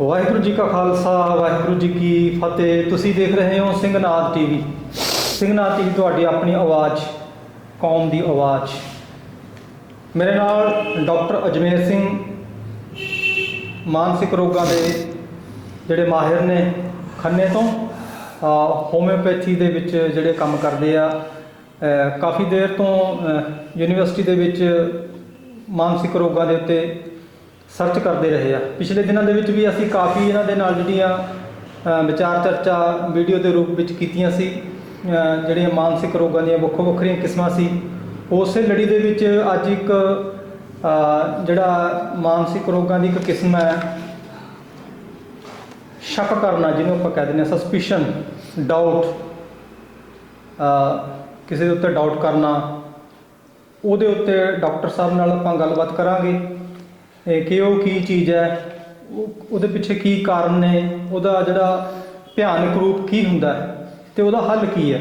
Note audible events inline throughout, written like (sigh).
ਵਾਹਿਗੁਰੂ ਜੀ ਕਾ ਖਾਲਸਾ, ਵਾਹਿਗੁਰੂ ਜੀ ਕੀ ਫਤਿਹ। ਤੁਸੀਂ ਦੇਖ ਰਹੇ ਹੋ ਸਿੰਘਨਾਥ ਟੀਵੀ। ਸਿੰਘਨਾਥ ਟੀਵੀ ਤੁਹਾਡੀ ਆਪਣੀ ਆਵਾਜ਼, ਕੌਮ ਦੀ ਆਵਾਜ਼। ਮੇਰੇ ਨਾਲ ਡਾਕਟਰ ਅਜਮੇਰ ਸਿੰਘ, ਮਾਨਸਿਕ ਰੋਗਾਂ ਦੇ ਜਿਹੜੇ ਮਾਹਿਰ ਨੇ ਖੰਨੇ ਤੋਂ ਹੋਮਿਓਪੈਥੀ ਦੇ ਵਿੱਚ ਜਿਹੜੇ ਕੰਮ ਕਰਦੇ ਆ ਕਾਫੀ ਦੇਰ ਤੋਂ ਯੂਨੀਵਰਸਿਟੀ ਦੇ ਵਿੱਚ ਮਾਨਸਿਕ ਰੋਗਾਂ ਦੇ ਉੱਤੇ ਸਰਚ ਕਰਦੇ ਰਹੇ ਆ। ਪਿਛਲੇ ਦਿਨਾਂ ਦੇ ਵਿੱਚ ਵੀ ਅਸੀਂ ਕਾਫੀ ਇਹਨਾਂ ਦੇ ਨਾਲ ਜਿਹੜੀਆਂ ਵਿਚਾਰ ਚਰਚਾ ਵੀਡੀਓ ਦੇ ਰੂਪ ਵਿੱਚ ਕੀਤੀਆਂ ਸੀ। ਜਿਹੜੀਆਂ ਮਾਨਸਿਕ ਰੋਗਾਂ ਦੀਆਂ ਵੱਖੋ ਵੱਖਰੀਆਂ ਕਿਸਮਾਂ ਸੀ। ਉਸੇ ਲੜੀ ਦੇ ਵਿੱਚ ਅੱਜ ਇੱਕ ਜਿਹੜਾ ਮਾਨਸਿਕ ਰੋਗਾਂ ਦੀ ਇੱਕ ਕਿਸਮ ਹੈ ਸ਼ੱਕ ਕਰਨਾ ਜਿਹਨੂੰ ਆਪਾਂ ਕਹਿ ਦਿੰਦੇ ਹਾਂ ਸਸਪੀਸ਼ਨ ਡਾਊਟ ਕਿਸੇ ਦੇ ਉੱਤੇ ਡਾਊਟ ਕਰਨਾ। ਉਹਦੇ ਉੱਤੇ ਡਾਕਟਰ ਸਾਹਿਬ ਨਾਲ ਆਪਾਂ ਗੱਲਬਾਤ ਕਰਾਂਗੇ। ਇਹ ਕਿ ਉਹ ਕੀ ਚੀਜ਼ ਹੈ ਉਹ- ਉਹਦੇ ਪਿੱਛੇ ਕੀ ਕਾਰਨ ਨੇ ਉਹਦਾ ਜਿਹੜਾ ਭਿਆਨਕ ਰੂਪ ਕੀ ਹੁੰਦਾ ਹੈ ਤੇ ਉਹਦਾ ਹੱਲ ਕੀ ਹੈ?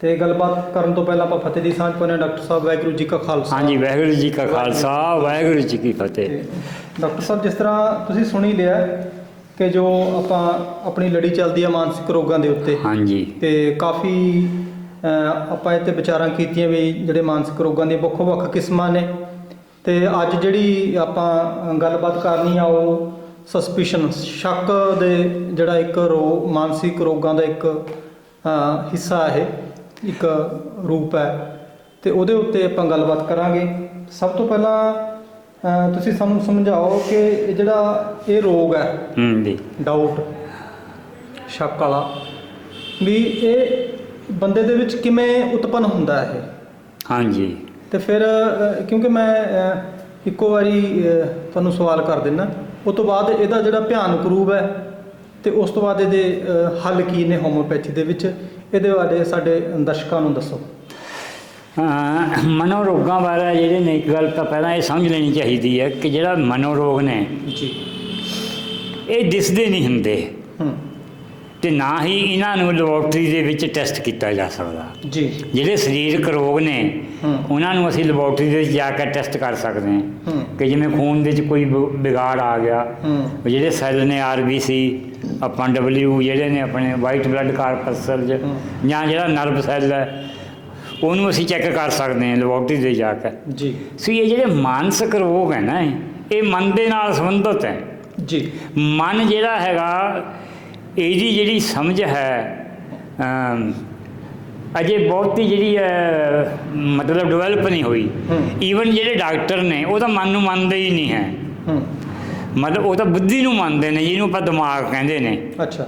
ਤੇ ਗੱਲਬਾਤ ਕਰਨ ਤੋਂ ਪਹਿਲਾਂ ਆਪਾਂ ਫਤਿਹ ਦੀ ਸਾਂਝ ਪਾਉਂਦੇ ਹਾਂ ਡਾਕਟਰ ਸਾਹਿਬ ਵਾਹਿਗੁਰੂ ਜੀ ਕਾ ਖਾਲਸਾ। ਹਾਂਜੀ ਵਾਹਿਗੁਰੂ ਜੀ ਕਾ ਖਾਲਸਾ ਵਾਹਿਗੁਰੂ ਜੀ ਕੀ ਫਤਿਹ। ਡਾਕਟਰ ਸਾਹਿਬ ਜਿਸ ਤਰ੍ਹਾਂ ਤੁਸੀਂ ਸੁਣੀ ਲਿਆ ਕਿ ਜੋ ਆਪਾਂ ਆਪਣੀ ਲੜੀ ਚੱਲਦੀ ਆ ਮਾਨਸਿਕ ਰੋਗਾਂ ਦੇ ਉੱਤੇ ਹਾਂਜੀ। ਤੇ ਕਾਫੀ ਅਹ, ਆਪਾਂ ਇੱਥੇ ਵਿਚਾਰਾਂ ਕੀਤੀਆਂ ਵੀ ਜਿਹੜੇ ਮਾਨਸਿਕ ਰੋਗਾਂ ਦੀਆਂ ਵੱਖੋ ਵੱਖ ਕਿਸਮਾਂ ਨੇ ਤੇ ਅੱਜ ਜਿਹੜੀ ਆਪਾਂ ਗੱਲਬਾਤ ਕਰਨੀ ਆ ਉਹ ਸਸਪੀਸ਼ਨ ਸ਼ੱਕ ਦੇ ਜਿਹੜਾ ਇੱਕ ਰੋ ਮਾਨਸਿਕ ਰੋਗਾਂ ਦਾ ਇੱਕ ਹਿੱਸਾ ਹੈ ਇੱਕ ਰੂਪ ਹੈ। ਤੇ ਉਹਦੇ ਉੱਤੇ ਆਪਾਂ ਗੱਲਬਾਤ ਕਰਾਂਗੇ। ਸਭ ਤੋਂ ਪਹਿਲਾਂ ਤੁਸੀਂ ਸਾਨੂੰ ਸਮਝਾਓ ਕਿ ਇਹ ਜਿਹੜਾ ਇਹ ਰੋਗ ਹੈ ਹੂੰ ਜੀ। ਡਾਊਟ ਸ਼ੱਕ ਵਾਲਾ ਵੀ ਇਹ ਬੰਦੇ ਦੇ ਵਿੱਚ ਕਿਵੇਂ ਉਤਪੰਨ ਹੁੰਦਾ ਹੈ ਹਾਂਜੀ। ਤੇ ਫਿਰ ਕਿਉਂਕਿ ਮੈਂ ਇੱਕੋ ਵਾਰੀ ਤੁਹਾਨੂੰ ਸਵਾਲ ਕਰ ਦਿੰਦਾ ਉਸ ਤੋਂ ਬਾਅਦ ਇਹਦਾ ਜਿਹੜਾ ਭਿਆਨਕ ਰੂਪ ਹੈ ਤੇ ਉਸ ਤੋਂ ਬਾਅਦ ਇਹਦੇ ਹੱਲ ਕੀ ਨੇ ਹੋਮੋਪੈਥੀ ਦੇ ਵਿੱਚ? ਇਹਦੇ ਬਾਰੇ ਸਾਡੇ ਦਰਸ਼ਕਾਂ ਨੂੰ ਦੱਸੋ। ਮਨੋਰੋਗਾਂ ਬਾਰੇ ਜਿਹੜੇ ਨੇ ਇੱਕ ਗੱਲ ਤਾਂ ਪਹਿਲਾਂ ਇਹ ਸਮਝ ਲੈਣੀ ਚਾਹੀਦੀ ਹੈ ਕਿ ਜਿਹੜਾ ਮਨੋਰੋਗ ਨੇ ਜੀ। ਇਹ ਦਿਸਦੇ ਨਹੀਂ ਹੁੰਦੇ। ਹੂੰ। ਤੇ ਨਾ ਹੀ ਇਹਨਾਂ ਨੂੰ ਲੈਬੋਰਟਰੀ ਦੇ ਵਿੱਚ ਟੈਸਟ ਕੀਤਾ ਜਾ ਸਕਦਾ। ਜੀ। ਜਿਹੜੇ ਸਰੀਰਕ ਰੋਗ ਨੇ। ਉਹਨਾਂ ਨੂੰ ਅਸੀਂ ਲੈਬੋਰਟਰੀ ਦੇ ਵਿੱਚ ਜਾ ਕੇ ਟੈਸਟ ਕਰ ਸਕਦੇ ਹਾਂ। ਕਿ ਜਿਵੇਂ ਖੂਨ ਦੇ ਵਿੱਚ ਕੋਈ ਬ- ਵਿਗਾੜ ਆ ਗਿਆ। ਜਿਹੜੇ ਸੈੱਲ ਨੇ ਆਰਬੀਸੀ ਆਪਾਂ ਡਬਲਯੂ ਜਿਹੜੇ ਨੇ ਆਪਣੇ ਵਾਈਟ ਬਲੱਡ ਕਾਰਪਸਲ। ਜਾਂ ਜਿਹੜਾ ਨਰਵ ਸੈੱਲ ਹੈ ਉਹਨੂੰ ਅਸੀਂ ਚੈੱਕ ਕਰ ਸਕਦੇ ਹਾਂ ਲੈਬੋਰਟਰੀ ਦੇ ਜਾ ਕੇ। ਜੀ। ਸੋ ਇਹ ਜਿਹੜੇ ਮਾਨਸਿਕ ਰੋਗ ਹੈ ਨਾ ਇਹ ਮਨ ਦੇ ਨਾਲ ਸੰਬੰਧਿਤ ਹੈ। ਜੀ। ਮਨ ਜਿਹੜਾ ਹੈਗਾ ਇਹਦੀ ਜਿਹੜੀ ਸਮਝ ਹੈ ਅਜੇ ਬਹੁਤੀ ਜਿਹੜੀ ਹੈ ਮਤਲਬ ਡਿਵੈਲਪ ਨਹੀਂ ਹੋਈ। ਹੂੰ। ਈਵਨ ਜਿਹੜੇ ਡਾਕਟਰ ਨੇ ਉਹ ਤਾਂ ਮਨ ਨੂੰ ਮੰਨਦੇ ਹੀ ਨਹੀਂ ਹੈ। ਹੂੰ। ਮਤਲਬ ਉਹ ਤਾਂ ਬੁੱਧੀ ਨੂੰ ਮੰਨਦੇ ਨੇ ਜਿਹਨੂੰ ਆਪਾਂ ਦਿਮਾਗ ਕਹਿੰਦੇ ਨੇ। ਅੱਛਾ।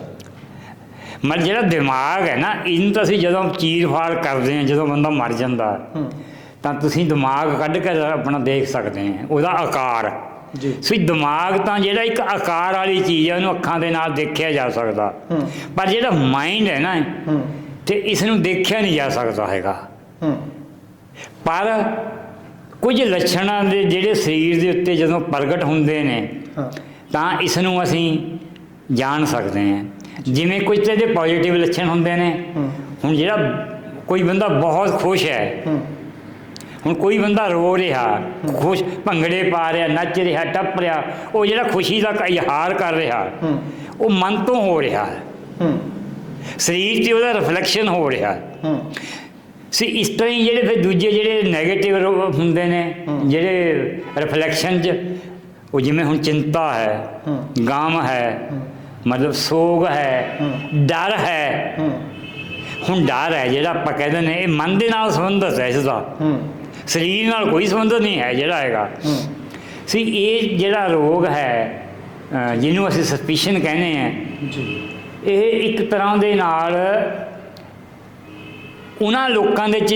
ਮਤਲਬ ਜਿਹੜਾ ਦਿਮਾਗ ਹੈ ਨਾ ਇਹਨੂੰ ਤਾਂ ਅਸੀਂ ਜਦੋਂ ਚੀਰ ਫਾੜ ਕਰਦੇ ਹਾਂ ਜਦੋਂ ਬੰਦਾ ਮਰ ਜਾਂਦਾ ਹੂੰ। ਤਾਂ ਤੁਸੀਂ ਦਿਮਾਗ ਕੱਢ ਕੇ ਆਪਣਾ ਦੇਖ ਸਕਦੇ ਆ ਉਹਦਾ ਆਕਾਰ। ਜੀ ਸੋ ਦਿਮਾਗ ਤਾਂ ਜਿਹੜਾ ਇੱਕ ਆਕਾਰ ਵਾਲੀ ਚੀਜ਼ ਹੈ ਉਹਨੂੰ ਅੱਖਾਂ ਦੇ ਨਾਲ ਦੇਖਿਆ ਜਾ ਸਕਦਾ। ਪਰ ਜਿਹੜਾ ਮਾਈਂਡ ਹੈ ਨਾ ਤੇ ਇਸ ਨੂੰ ਦੇਖਿਆ ਨਹੀਂ ਜਾ ਸਕਦਾ ਹੈਗਾ। ਪਰ ਕੁਝ ਲੱਛਣਾਂ ਦੇ ਜਿਹੜੇ ਸਰੀਰ ਦੇ ਉੱਤੇ ਜਦੋਂ ਪ੍ਰਗਟ ਹੁੰਦੇ ਨੇ ਤਾਂ ਇਸ ਨੂੰ ਅਸੀਂ ਜਾਣ ਸਕਦੇ ਹਾਂ। ਜਿਵੇਂ ਕੁਝ ਤੇ ਦੇ ਪੋਜ਼ਿਟਿਵ ਲੱਛਣ ਹੁੰਦੇ ਨੇ। ਹੁਣ ਜਿਹੜਾ ਕੋਈ ਬੰਦਾ ਬਹੁਤ ਖੁਸ਼ ਹੂੰ। ਹੁਣ ਕੋਈ ਬੰਦਾ ਰੋ ਰਿਹਾ ਖੁਸ਼ ਭੰਗੜੇ ਪਾ ਰਿਹਾ ਨੱਚ ਰਿਹਾ ਟੱਪ ਰਿਹਾ ਉਹ ਜਿਹੜਾ ਖੁਸ਼ੀ ਦਾ ਇਜ਼ਹਾਰ ਕਰ ਰਿਹਾ ਉਹ ਮਨ ਤੋਂ ਹੋ ਰਿਹਾ। ਹੈ। ਸਰੀਰ ਤੇ ਉਹਦਾ ਰਿਫਲੈਕਸ਼ਨ ਹੋ ਰਿਹਾ। ਹੈ। ਸੀ ਇਸ ਤਰ੍ਹਾਂ ਹੀ ਜਿਹੜੇ ਫਿਰ ਦੂਜੇ ਜਿਹੜੇ 네ਗੇਟਿਵ ਹੁੰਦੇ ਨੇ। ਜਿਹੜੇ ਰਿਫਲੈਕਸ਼ਨ ਚ ਉਹ ਜਿਵੇਂ ਹੁਣ ਚਿੰਤਾ ਹੈ ਗਮ ਹੈ। ਮਤਲਬ ਸੋਗ ਹੈ। ਡਰ ਹੈ। ਹੁਣ ਡਰ ਹੈ ਜਿਹੜਾ ਆਪਾਂ ਕਹਿੰਦੇ ਨੇ ਇਹ ਮਨ ਦੇ ਨਾਲ ਸੰਬੰਧਿਤ ਹੈ ਇਸਦਾ ਹੂੰ। ਸਰੀਰ ਨਾਲ ਕੋਈ ਸੰਬੰਧ ਨਹੀਂ ਹੈ ਜਿਹੜਾ ਹੈਗਾ। ਸੀ ਇਹ ਜਿਹੜਾ ਰੋਗ ਹੈ ਜਿਹਨੂੰ ਅਸੀਂ ਸਸਪੀਸ਼ਨ ਕਹਿੰਦੇ ਆ ਜੀ। ਇਹ ਇੱਕ ਤਰ੍ਹਾਂ ਦੇ ਨਾਲ ਉਹਨਾਂ ਲੋਕਾਂ ਦੇ ਚ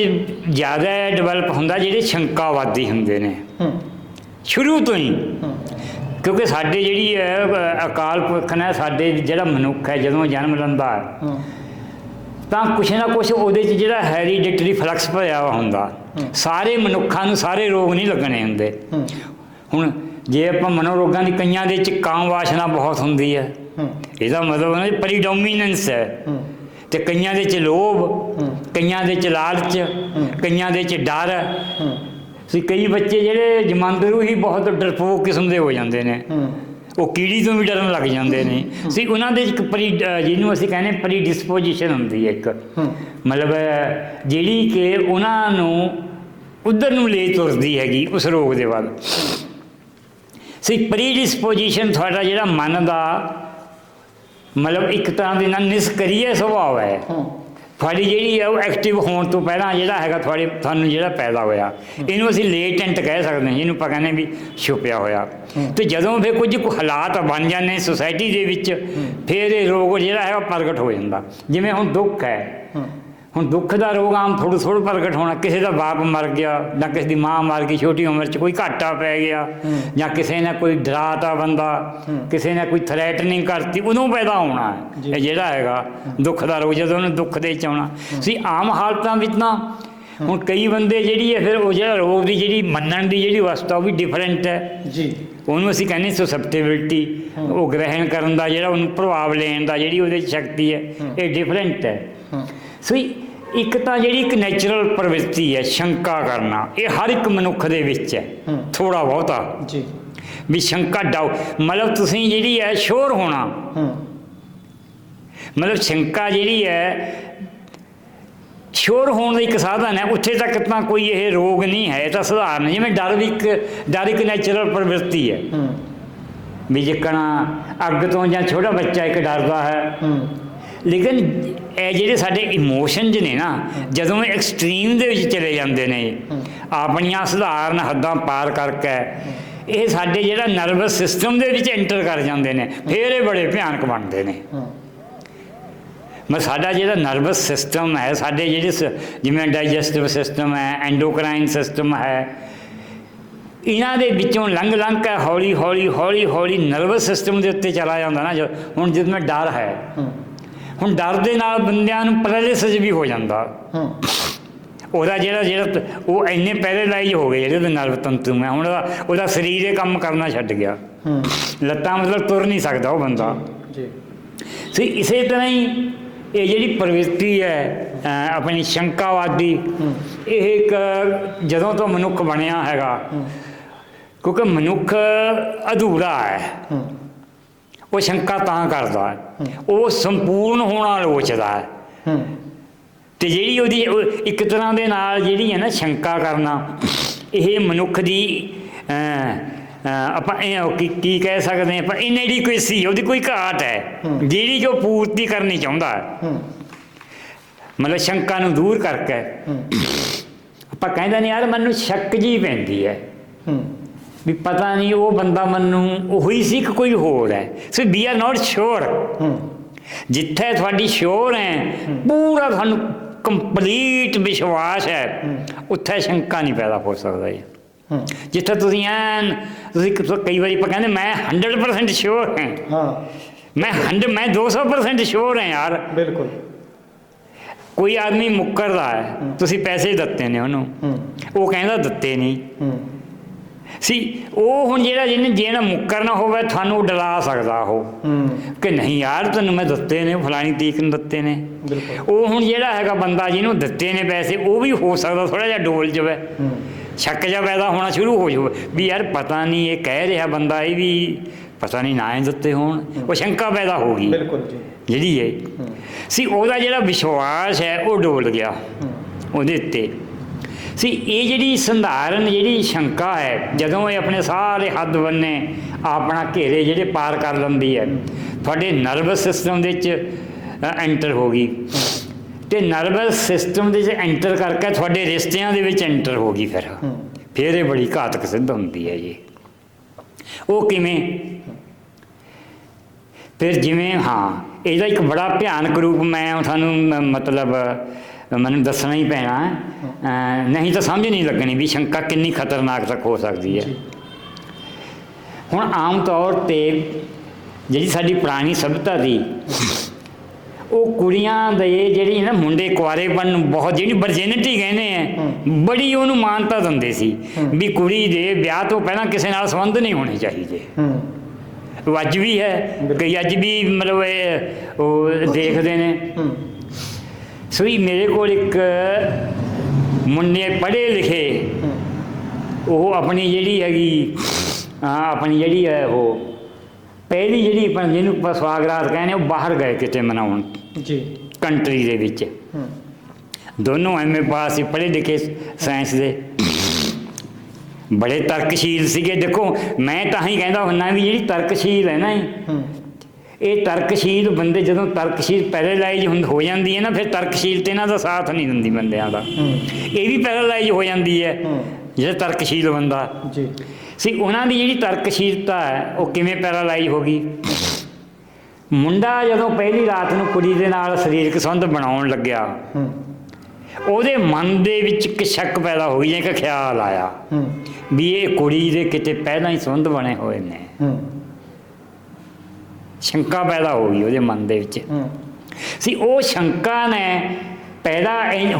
ਜ਼ਿਆਦਾ ਡਿਵੈਲਪ ਹੁੰਦਾ ਜਿਹੜੇ ਸ਼ੰਕਾਵਾਦੀ ਹੁੰਦੇ ਨੇ। ਸ਼ੁਰੂ ਤੋਂ ਹੀ। ਕਿਉਂਕਿ ਸਾਡੇ ਜਿਹੜੀ ਅਕਾਲ ਪੁਰਖ ਨੇ ਸਾਡੇ ਜਿਹੜਾ ਮਨੁੱਖ ਹੈ ਜਦੋਂ ਜਨਮ ਲੈਂਦਾ ਤਾਂ ਕੁਛ ਨਾ ਕੁਛ ਉਹਦੇ ਚ ਜਿਹੜਾ ਹੈਰੀਡਿਟਰੀ ਫਲਕਸ ਭਰਿਆ ਹੁੰਦਾ। ਸਾਰੇ ਮਨੁੱਖਾਂ ਨੂੰ ਸਾਰੇ ਰੋਗ ਨਹੀਂ ਲੱਗਣੇ ਹੁੰਦੇ। ਹੁਣ ਜੇ ਆਪਾਂ ਮਨੋਰੋਗਾਂ ਦੀ ਕਈਆਂ ਦੇ ਵਿੱਚ ਕਾਮ ਵਾਸ਼ਨਾ ਬਹੁਤ ਹੁੰਦੀ ਹੈ, ਇਹਦਾ ਮਤਲਬ ਹੈ ਪ੍ਰੀਡੋਮੀਨੈਂਸ ਹੈ। ਤੇ ਕਈਆਂ ਦੇ ਵਿੱਚ ਲੋਭ, ਕਈਆਂ ਦੇ ਵਿੱਚ ਲਾਲਚ, ਕਈਆਂ ਦੇ ਵਿੱਚ ਡਰ। ਸੀ ਕਈ ਬੱਚੇ ਜਿਹੜੇ ਜਮਾਂਦਰੂ ਹੀ ਬਹੁਤ ਡਰਪੋਕ ਕਿਸਮ ਦੇ ਹੋ ਜਾਂਦੇ ਨੇ। ਉਹ ਕੀੜੀ ਤੋਂ ਵੀ ਡਰਨ ਲੱਗ ਜਾਂਦੇ ਨੇ। ਸੀ ਉਹਨਾਂ ਦੇ ਇੱਕ ਪ੍ਰੀ ਜਿਹਨੂੰ ਅਸੀਂ ਕਹਿੰਦੇ ਪ੍ਰੀ ਡਿਸਪੋਜੀਸ਼ਨ ਹੁੰਦੀ ਹੈ ਇੱਕ। ਮਤਲਬ ਜਿਹੜੀ ਕਿ ਉਹਨਾਂ ਨੂੰ ਉਧਰ ਨੂੰ ਲੈ ਤੁਰਦੀ ਹੈਗੀ ਉਸ ਰੋਗ ਦੇ ਵੱਲ। ਸੀ ਪ੍ਰੀ ਡਿਸਪੋਜੀਸ਼ਨ ਤੁਹਾਡਾ ਜਿਹੜਾ ਮਨ ਦਾ ਮਤਲਬ ਇੱਕ ਤਰ੍ਹਾਂ ਦੇ ਨਾਲ ਨਿਸਕਰੀਏ ਸੁਭਾਅ ਹੈ। ਹੂੰ। ਤੁਹਾਡੀ ਜਿਹੜੀ ਹੈ ਉਹ ਐਕਟਿਵ ਹੋਣ ਤੋਂ ਪਹਿਲਾਂ ਜਿਹੜਾ ਹੈਗਾ ਤੁਹਾਡੇ ਤੁਹਾਨੂੰ ਜਿਹੜਾ ਪੈਦਾ ਹੋਇਆ ਇਹਨੂੰ ਅਸੀਂ ਲੇਟੈਂਟ ਕਹਿ ਸਕਦੇ ਹਾਂ ਜਿਹਨੂੰ ਆਪਾਂ ਕਹਿੰਦੇ ਵੀ ਛੁਪਿਆ ਹੋਇਆ। ਤੇ ਜਦੋਂ ਫਿਰ ਕੁਝ ਕੁ ਹਾਲਾਤ ਬਣ ਜਾਂਦੇ ਸੋਸਾਇਟੀ ਦੇ ਵਿੱਚ ਫਿਰ ਇਹ ਰੋਗ ਜਿਹੜਾ ਹੈ ਉਹ ਪ੍ਰਗਟ ਹੋ ਜਾਂਦਾ। ਜਿਵੇਂ ਹੁਣ ਦੁੱਖ ਹੈ ਹੂੰ। ਹੁਣ ਦੁੱਖ ਦਾ ਰੋਗ ਆਮ ਥੋੜ੍ਹਾ ਥੋੜ੍ਹਾ ਪ੍ਰਗਟ ਹੋਣਾ ਕਿਸੇ ਦਾ ਬਾਪ ਮਰ ਗਿਆ ਜਾਂ ਕਿਸੇ ਦੀ ਮਾਂ ਮਰ ਗਈ ਛੋਟੀ ਉਮਰ 'ਚ ਕੋਈ ਘਾਟਾ ਪੈ ਗਿਆ ਜਾਂ ਕਿਸੇ ਨੇ ਕੋਈ ਡਰਾਤਾ ਬੰਦਾ ਕਿਸੇ ਨੇ ਕੋਈ ਥ੍ਰੈਟਨਿੰਗ ਕਰਤੀ ਉਦੋਂ ਪੈਦਾ ਹੋਣਾ। ਇਹ ਜਿਹੜਾ ਹੈਗਾ ਦੁੱਖ ਦਾ ਰੋਗ ਜਦੋਂ ਉਹਨੂੰ ਦੁੱਖ ਦੇ ਚ ਆਉਣਾ। ਸੀ ਆਮ ਹਾਲਤਾਂ ਵਿੱਚ ਨਾ ਹੁਣ ਕਈ ਬੰਦੇ ਜਿਹੜੀ ਹੈ ਫਿਰ ਉਹ ਜਿਹੜਾ ਰੋਗ ਦੀ ਜਿਹੜੀ ਮੰਨਣ ਦੀ ਜਿਹੜੀ ਅਵਸਥਾ ਉਹ ਵੀ ਡਿਫਰੈਂਟ ਹੈ। ਜੀ। ਉਹਨੂੰ ਅਸੀਂ ਕਹਿੰਦੇ ਸਸੈਪਟੇਬਿਲਟੀ ਉਹ ਗ੍ਰਹਿਣ ਕਰਨ ਦਾ ਜਿਹੜਾ ਉਹਨੂੰ ਪ੍ਰਭਾਵ ਲੈਣ ਦਾ ਜਿਹੜੀ ਉਹਦੇ ਸ਼ਕਤੀ ਹੈ ਇਹ ਡਿਫਰੈਂਟ ਹੂੰ। ਸੋ ਇੱਕ ਤਾਂ ਜਿਹੜੀ ਇੱਕ ਨੈਚੁਰਲ ਪ੍ਰਵਿਰਤੀ ਹੈ ਸ਼ੰਕਾ ਕਰਨਾ ਇਹ ਹਰ ਇੱਕ ਮਨੁੱਖ ਦੇ ਵਿੱਚ ਹੈ। ਥੋੜਾ ਬਹੁਤਾ। ਜੀ। ਵੀ ਸ਼ੰਕਾ ਡਾਊ ਮਤਲਬ ਤੁਸੀਂ ਜਿਹੜੀ ਹੈ ਸ਼ੋਰ ਹੋਣਾ। ਮਤਲਬ ਸ਼ੰਕਾ ਜਿਹੜੀ ਹੈ ਸ਼ੋਰ ਹੋਣ ਦਾ ਇੱਕ ਸਾਧਨ ਹੈ ਉੱਥੇ ਤੱਕ ਤਾਂ ਕੋਈ ਇਹ ਰੋਗ ਨਹੀਂ ਹੈ ਇਹ ਤਾਂ ਸਧਾਰਨ। ਜਿਵੇਂ ਡਰ ਵੀ ਇੱਕ ਡਰ ਇੱਕ ਨੈਚੁਰਲ ਪ੍ਰਵਿਰਤੀ ਹੈ। ਵੀ ਜਿੱਕਣਾ ਅੱਗ ਤੋਂ ਜਾਂ ਛੋਟਾ ਬੱਚਾ ਇੱਕ ਡਰਦਾ ਹੈ ਹੂੰ। ਲੇਕਿਨ ਇਹ ਜਿਹੜੇ ਸਾਡੇ ਇਮੋਸ਼ਨਸ ਨੇ ਨਾ, ਜਦੋਂ ਇਹ ਐਕਸਟ੍ਰੀਮ ਦੇ ਵਿੱਚ ਚਲੇ ਜਾਂਦੇ ਨੇ, ਆਪਣੀਆਂ ਸਧਾਰਨ ਹੱਦਾਂ ਪਾਰ ਕਰਕੇ, ਇਹ ਸਾਡੇ ਜਿਹੜਾ ਨਰਵਸ ਸਿਸਟਮ ਦੇ ਵਿੱਚ ਐਂਟਰ ਕਰ ਜਾਂਦੇ ਨੇ, ਫਿਰ ਇਹ ਬੜੇ ਭਿਆਨਕ ਬਣਦੇ ਨੇ। ਹੂੰ ਮੈਂ ਸਾਡਾ ਜਿਹੜਾ ਨਰਵਸ ਸਿਸਟਮ ਹੈ, ਸਾਡੇ ਜਿਹੜੇ ਸ- ਜਿਵੇਂ ਡਾਈਜੈਸਟਿਵ ਸਿਸਟਮ ਹੈ ਐਂਡੋਕਰਾਈਨ ਸਿਸਟਮ ਹੈ, ਇਹਨਾਂ ਦੇ ਵਿੱਚੋਂ ਲੰਘ ਲੰਘ ਕੇ ਹੌਲੀ ਹੌਲੀ ਹੌਲੀ ਹੌਲੀ ਨਰਵਸ ਸਿਸਟਮ ਦੇ ਉੱਤੇ ਚਲਾ ਜਾਂਦਾ ਨਾ ਜਦ ਹੁਣ ਜਿਸ ਮੈਂ ਡਰ ਹੈ ਹੁਣ ਡਰ ਦੇ ਨਾਲ ਬੰਦਿਆਂ ਨੂੰ ਪੈਰਾਲਿਸਿਸ ਵੀ ਹੋ ਜਾਂਦਾ। ਹੂੰ। ਉਹਦਾ ਜਿਹੜਾ ਜਿਹੜਾ ਉਹ ਇੰਨੇ ਪੈਰਾਲਾਈਜ਼ ਹੋ ਗਏ ਜਿਹੜੇ ਉਹਦੇ ਨਰਵ ਤੰਤੂ ਮੈਂ ਹੁਣ ਉਹਦਾ ਉਹਦਾ ਸਰੀਰ ਇਹ ਕੰਮ ਕਰਨਾ ਛੱਡ ਗਿਆ। ਹੂੰ। ਲੱਤਾਂ ਮਤਲਬ ਤੁਰ ਨਹੀਂ ਸਕਦਾ ਉਹ ਬੰਦਾ। ਜੀ। ਸੋ ਇਸੇ ਤਰ੍ਹਾਂ ਹੀ ਇਹ ਜਿਹੜੀ ਪ੍ਰਵਿਰਤੀ ਹੈ ਆਪਣੀ ਸ਼ੰਕਾਵਾਦੀ ਇਹ ਇੱਕ ਜਦੋਂ ਤੋਂ ਮਨੁੱਖ ਬਣਿਆ ਹੈਗਾ ਕਿਉਂਕਿ ਮਨੁੱਖ ਅਧੂਰਾ ਹੂੰ। ਉਹ ਸ਼ੰਕਾ ਤਾਂ ਕਰਦਾ ਹੈ। ਉਹ ਸੰਪੂਰਨ ਹੋਣਾ ਲੋਚਦਾ ਹੈ। ਤੇ ਜਿਹੜੀ ਉਹਦੀ ਉਹ ਇੱਕ ਤਰ੍ਹਾਂ ਦੇ ਨਾਲ ਜਿਹੜੀ ਹੈ ਨਾ ਸ਼ੰਕਾ ਕਰਨਾ ਇਹ ਮਨੁੱਖ ਦੀ ਆਪਾਂ ਇਹ ਕੀ ਕੀ ਕਹਿ ਸਕਦੇ ਹਾਂ ਆਪਾਂ ਇਨਐਡਿਕੁਏਸੀ ਉਹਦੀ ਕੋਈ ਘਾਟ ਹੈ। ਜਿਹੜੀ ਜੋ ਪੂਰਤੀ ਕਰਨੀ ਚਾਹੁੰਦਾ ਹੈ। ਮਤਲਬ ਸ਼ੰਕਾ ਨੂੰ ਦੂਰ ਕਰਕੇ। ਆਪਾਂ ਕਹਿੰਦੇ ਨੇ ਯਾਰ ਮੈਨੂੰ ਸ਼ੱਕ ਜੀ ਪੈਂਦੀ ਹੂੰ। ਵੀ ਪਤਾ ਨਹੀਂ ਉਹ ਬੰਦਾ ਮੈਨੂੰ ਉਹੀ ਸੀ ਕਿ ਕੋਈ ਹੋਰ ਹੈ। ਸੋ ਵੀ ਆਰ ਨਾਟ ਸ਼ੋਰ ਜਿੱਥੇ ਤੁਹਾਡੀ ਸ਼ੋਰ ਹੈ ਪੂਰਾ ਤੁਹਾਨੂੰ ਕੰਪਲੀਟ ਵਿਸ਼ਵਾਸ ਹੈ। ਉੱਥੇ ਸ਼ੰਕਾ ਨਹੀਂ ਪੈਦਾ ਹੋ ਸਕਦਾ ਜੀ। ਜਿੱਥੇ ਤੁਸੀਂ ਐਨ ਤੁਸੀਂ ਕਈ ਵਾਰੀ ਆਪਾਂ ਕਹਿੰਦੇ ਮੈਂ 100% ਸ਼ੋਰ ਹਾਂ। ਹਾਂ। ਮੈਂ 100 ਮੈਂ 200% ਸ਼ੋਰ ਹਾਂ ਯਾਰ। ਬਿਲਕੁਲ। ਕੋਈ ਆਦਮੀ ਮੁੱਕਰਦਾ ਹੈ ਤੁਸੀਂ ਪੈਸੇ ਦਿੱਤੇ ਨੇ ਉਹਨੂੰ। ਉਹ ਕਹਿੰਦਾ ਦਿੱਤੇ ਨਹੀਂ। ਸੀ ਉਹ ਹੁਣ ਜਿਹੜਾ ਜਿਹਨੇ ਜਿਹੜਾ ਮੁੱਕਰਨਾ ਹੋਵੇ ਤੁਹਾਨੂੰ ਡਰਾ ਸਕਦਾ ਉਹ। ਕਿ ਨਹੀਂ ਯਾਰ ਤੈਨੂੰ ਮੈਂ ਦਿੱਤੇ ਨੇ ਫਲਾਣੀ ਤੀਕ ਨੂੰ ਦਿੱਤੇ ਨੇ। ਉਹ ਹੁਣ ਜਿਹੜਾ ਹੈਗਾ ਬੰਦਾ ਜਿਹਨੂੰ ਦਿੱਤੇ ਨੇ ਪੈਸੇ ਉਹ ਵੀ ਹੋ ਸਕਦਾ ਥੋੜਾ ਜਿਹਾ ਡੋਲ ਜਾਵੇ। ਸ਼ੱਕ ਜਿਹਾ ਪੈਦਾ ਹੋਣਾ ਸ਼ੁਰੂ ਹੋ ਜਾਵੇ। ਵੀ ਯਾਰ ਪਤਾ ਨਹੀਂ ਇਹ ਕਹਿ ਰਿਹਾ ਬੰਦਾ ਇਹ ਵੀ ਪਤਾ ਨਹੀਂ ਨਾ ਦਿੱਤੇ ਹੋਣ। ਉਹ ਸ਼ੰਕਾ ਪੈਦਾ ਹੋ ਗਈ। ਬਿਲਕੁਲ ਜੀ। ਜਿਹੜੀ ਹੈ। ਸੀ ਉਹਦਾ ਜਿਹੜਾ ਵਿਸ਼ਵਾਸ ਹੈ ਉਹ ਡੋਲ ਗਿਆ। ਉਹਦੇ ਉੱਤੇ। ਸੀ ਇਹ ਜਿਹੜੀ ਸੰਧਾਰਨ ਜਿਹੜੀ ਸ਼ੰਕਾ ਹੈ ਜਦੋਂ ਇਹ ਆਪਣੇ ਸਾਰੇ ਹੱਦ ਬੰਨੇ ਆਪਣਾ ਘੇਰੇ ਜਿਹੜੇ ਪਾਰ ਕਰ ਲੈਂਦੀ ਹੈ ਤੁਹਾਡੇ ਨਰਵਸ ਸਿਸਟਮ ਦੇ ਵਿੱਚ ਐਂਟਰ ਹੋ ਗਈ। ਤੇ ਨਰਵਸ ਸਿਸਟਮ ਦੇ ਵਿੱਚ ਐਂਟਰ ਕਰਕੇ ਤੁਹਾਡੇ ਰਿਸ਼ਤਿਆਂ ਦੇ ਵਿੱਚ ਐਂਟਰ ਹੋ ਗਈ ਫਿਰ। ਫਿਰ ਇਹ ਬੜੀ ਘਾਤਕ ਸਿੱਧ ਹੁੰਦੀ ਹੈ ਜੀ। ਉਹ ਕਿਵੇਂ? ਫਿਰ ਜਿਵੇਂ ਹਾਂ ਇਹਦਾ ਇੱਕ ਬੜਾ ਭਿਆਨਕ ਰੂਪ ਮੈਂ ਤੁਹਾਨੂੰ ਮਤਲਬ ਮੈਨੂੰ ਦੱਸਣਾ ਹੀ ਪੈਣਾ ਹੈ। ਨਹੀਂ ਤਾਂ ਸਮਝ ਨਹੀਂ ਲੱਗਣੀ ਵੀ ਸ਼ੰਕਾ ਕਿੰਨੀ ਖਤਰਨਾਕ ਤੱਕ ਹੋ ਸਕਦੀ ਹੈ। ਹੁਣ ਆਮ ਤੌਰ ਤੇ ਜਿਹੜੀ ਸਾਡੀ ਪੁਰਾਣੀ ਸਭਿਅਤਾ ਦੀ ਉਹ ਕੁੜੀਆਂ ਦੇ ਜਿਹੜੀ ਨਾ ਮੁੰਡੇ ਕੁਆਰੇਪਨ ਨੂੰ ਬਹੁਤ ਜਿਹੜੀ ਵਰਜਿਨਿਟੀ ਕਹਿੰਦੇ ਆ ਬੜੀ ਉਹਨੂੰ ਮਾਨਤਾ ਦਿੰਦੇ ਸੀ ਵੀ ਕੁੜੀ ਦੇ ਵਿਆਹ ਤੋਂ ਪਹਿਲਾਂ ਕਿਸੇ ਨਾਲ ਸੰਬੰਧ ਨਹੀਂ ਹੋਣੇ ਚਾਹੀਦੇ। ਉਹ ਅੱਜ ਵੀ ਹੈ ਕਈ ਅੱਜ ਵੀ ਮਤਲਬ ਇਹ ਉਹ ਦੇਖਦੇ ਨੇ। ਸੋ ਹੀ ਮੇਰੇ ਕੋਲ ਇੱਕ ਮੁੰਡੇ ਪੜ੍ਹੇ ਲਿਖੇ ਹੂੰ ਉਹ ਆਪਣੀ ਜਿਹੜੀ ਹੈਗੀ ਹਾਂ ਆਪਣੀ ਜਿਹੜੀ ਹੈ ਉਹ ਪਹਿਲੀ ਜਿਹੜੀ ਆਪਾਂ ਜਿਹਨੂੰ ਆਪਾਂ ਸਵਾਗਰਾਤ ਕਹਿੰਦੇ ਉਹ ਬਾਹਰ ਗਏ ਕਿਤੇ ਮਨਾਉਣ। ਜੀ। ਕੰਟਰੀ ਦੇ ਵਿੱਚ। ਹੂੰ। ਦੋਨੋਂ ਐਮਏ ਪਾਸ ਸੀ ਪੜ੍ਹੇ ਲਿਖੇ ਸਾਇੰਸ ਦੇ। ਬੜੇ ਤਰਕਸ਼ੀਲ ਸੀਗੇ। ਦੇਖੋ ਮੈਂ ਤਾਂ ਹੀ ਕਹਿੰਦਾ ਹੁੰਨਾ ਵੀ ਜਿਹੜੀ ਤਰਕਸ਼ੀਲ ਹੈ ਨਾ ਇਹ, ਤਰਕਸ਼ੀਲ ਬੰਦੇ ਜਦੋਂ ਤਰਕਸ਼ੀਲ ਪੈਰਾਲਾਈਜ਼ ਹੁੰਦ ਹੋ ਜਾਂਦੀ ਹੈ ਨਾ ਫਿਰ ਤਰਕਸ਼ੀਲ ਤੇ ਇਹਨਾਂ ਦਾ ਸਾਥ ਨਹੀਂ ਦਿੰਦੀ ਬੰਦਿਆਂ ਦਾ। ਇਹ ਵੀ ਪੈਰਾਲਾਈਜ਼ ਹੋ ਜਾਂਦੀ ਹੈ ਜਿਹੜਾ ਤਰਕਸ਼ੀਲ ਬੰਦਾ। ਜੀ। ਸੀ ਉਹਨਾਂ ਦੀ ਜਿਹੜੀ ਤਰਕਸ਼ੀਲਤਾ ਹੈ ਉਹ ਕਿਵੇਂ ਪੈਰਾਲਾਈਜ਼ ਹੋ ਗਈ? ਮੁੰਡਾ ਜਦੋਂ ਪਹਿਲੀ ਰਾਤ ਨੂੰ ਕੁੜੀ ਦੇ ਨਾਲ ਸਰੀਰਕ ਸੰਬੰਧ ਬਣਾਉਣ ਲੱਗਿਆ ਉਹਦੇ ਮਨ ਦੇ ਵਿੱਚ ਇੱਕ ਸ਼ੱਕ ਪੈਦਾ ਹੋ ਜਾਂ ਇੱਕ ਖਿਆਲ ਆਇਆ ਵੀ ਇਹ ਕੁੜੀ ਦੇ ਕਿਤੇ ਪਹਿਲਾਂ ਹੀ ਸੰਬੰਧ ਬਣੇ ਹੋਏ ਨੇ। ਸ਼ੰਕਾ ਪੈਦਾ ਹੋ ਗਈ ਉਹਦੇ ਮਨ ਦੇ ਵਿੱਚ। ਸੀ ਉਹ ਸ਼ੰਕਾ ਨੇ ਪੈਦਾ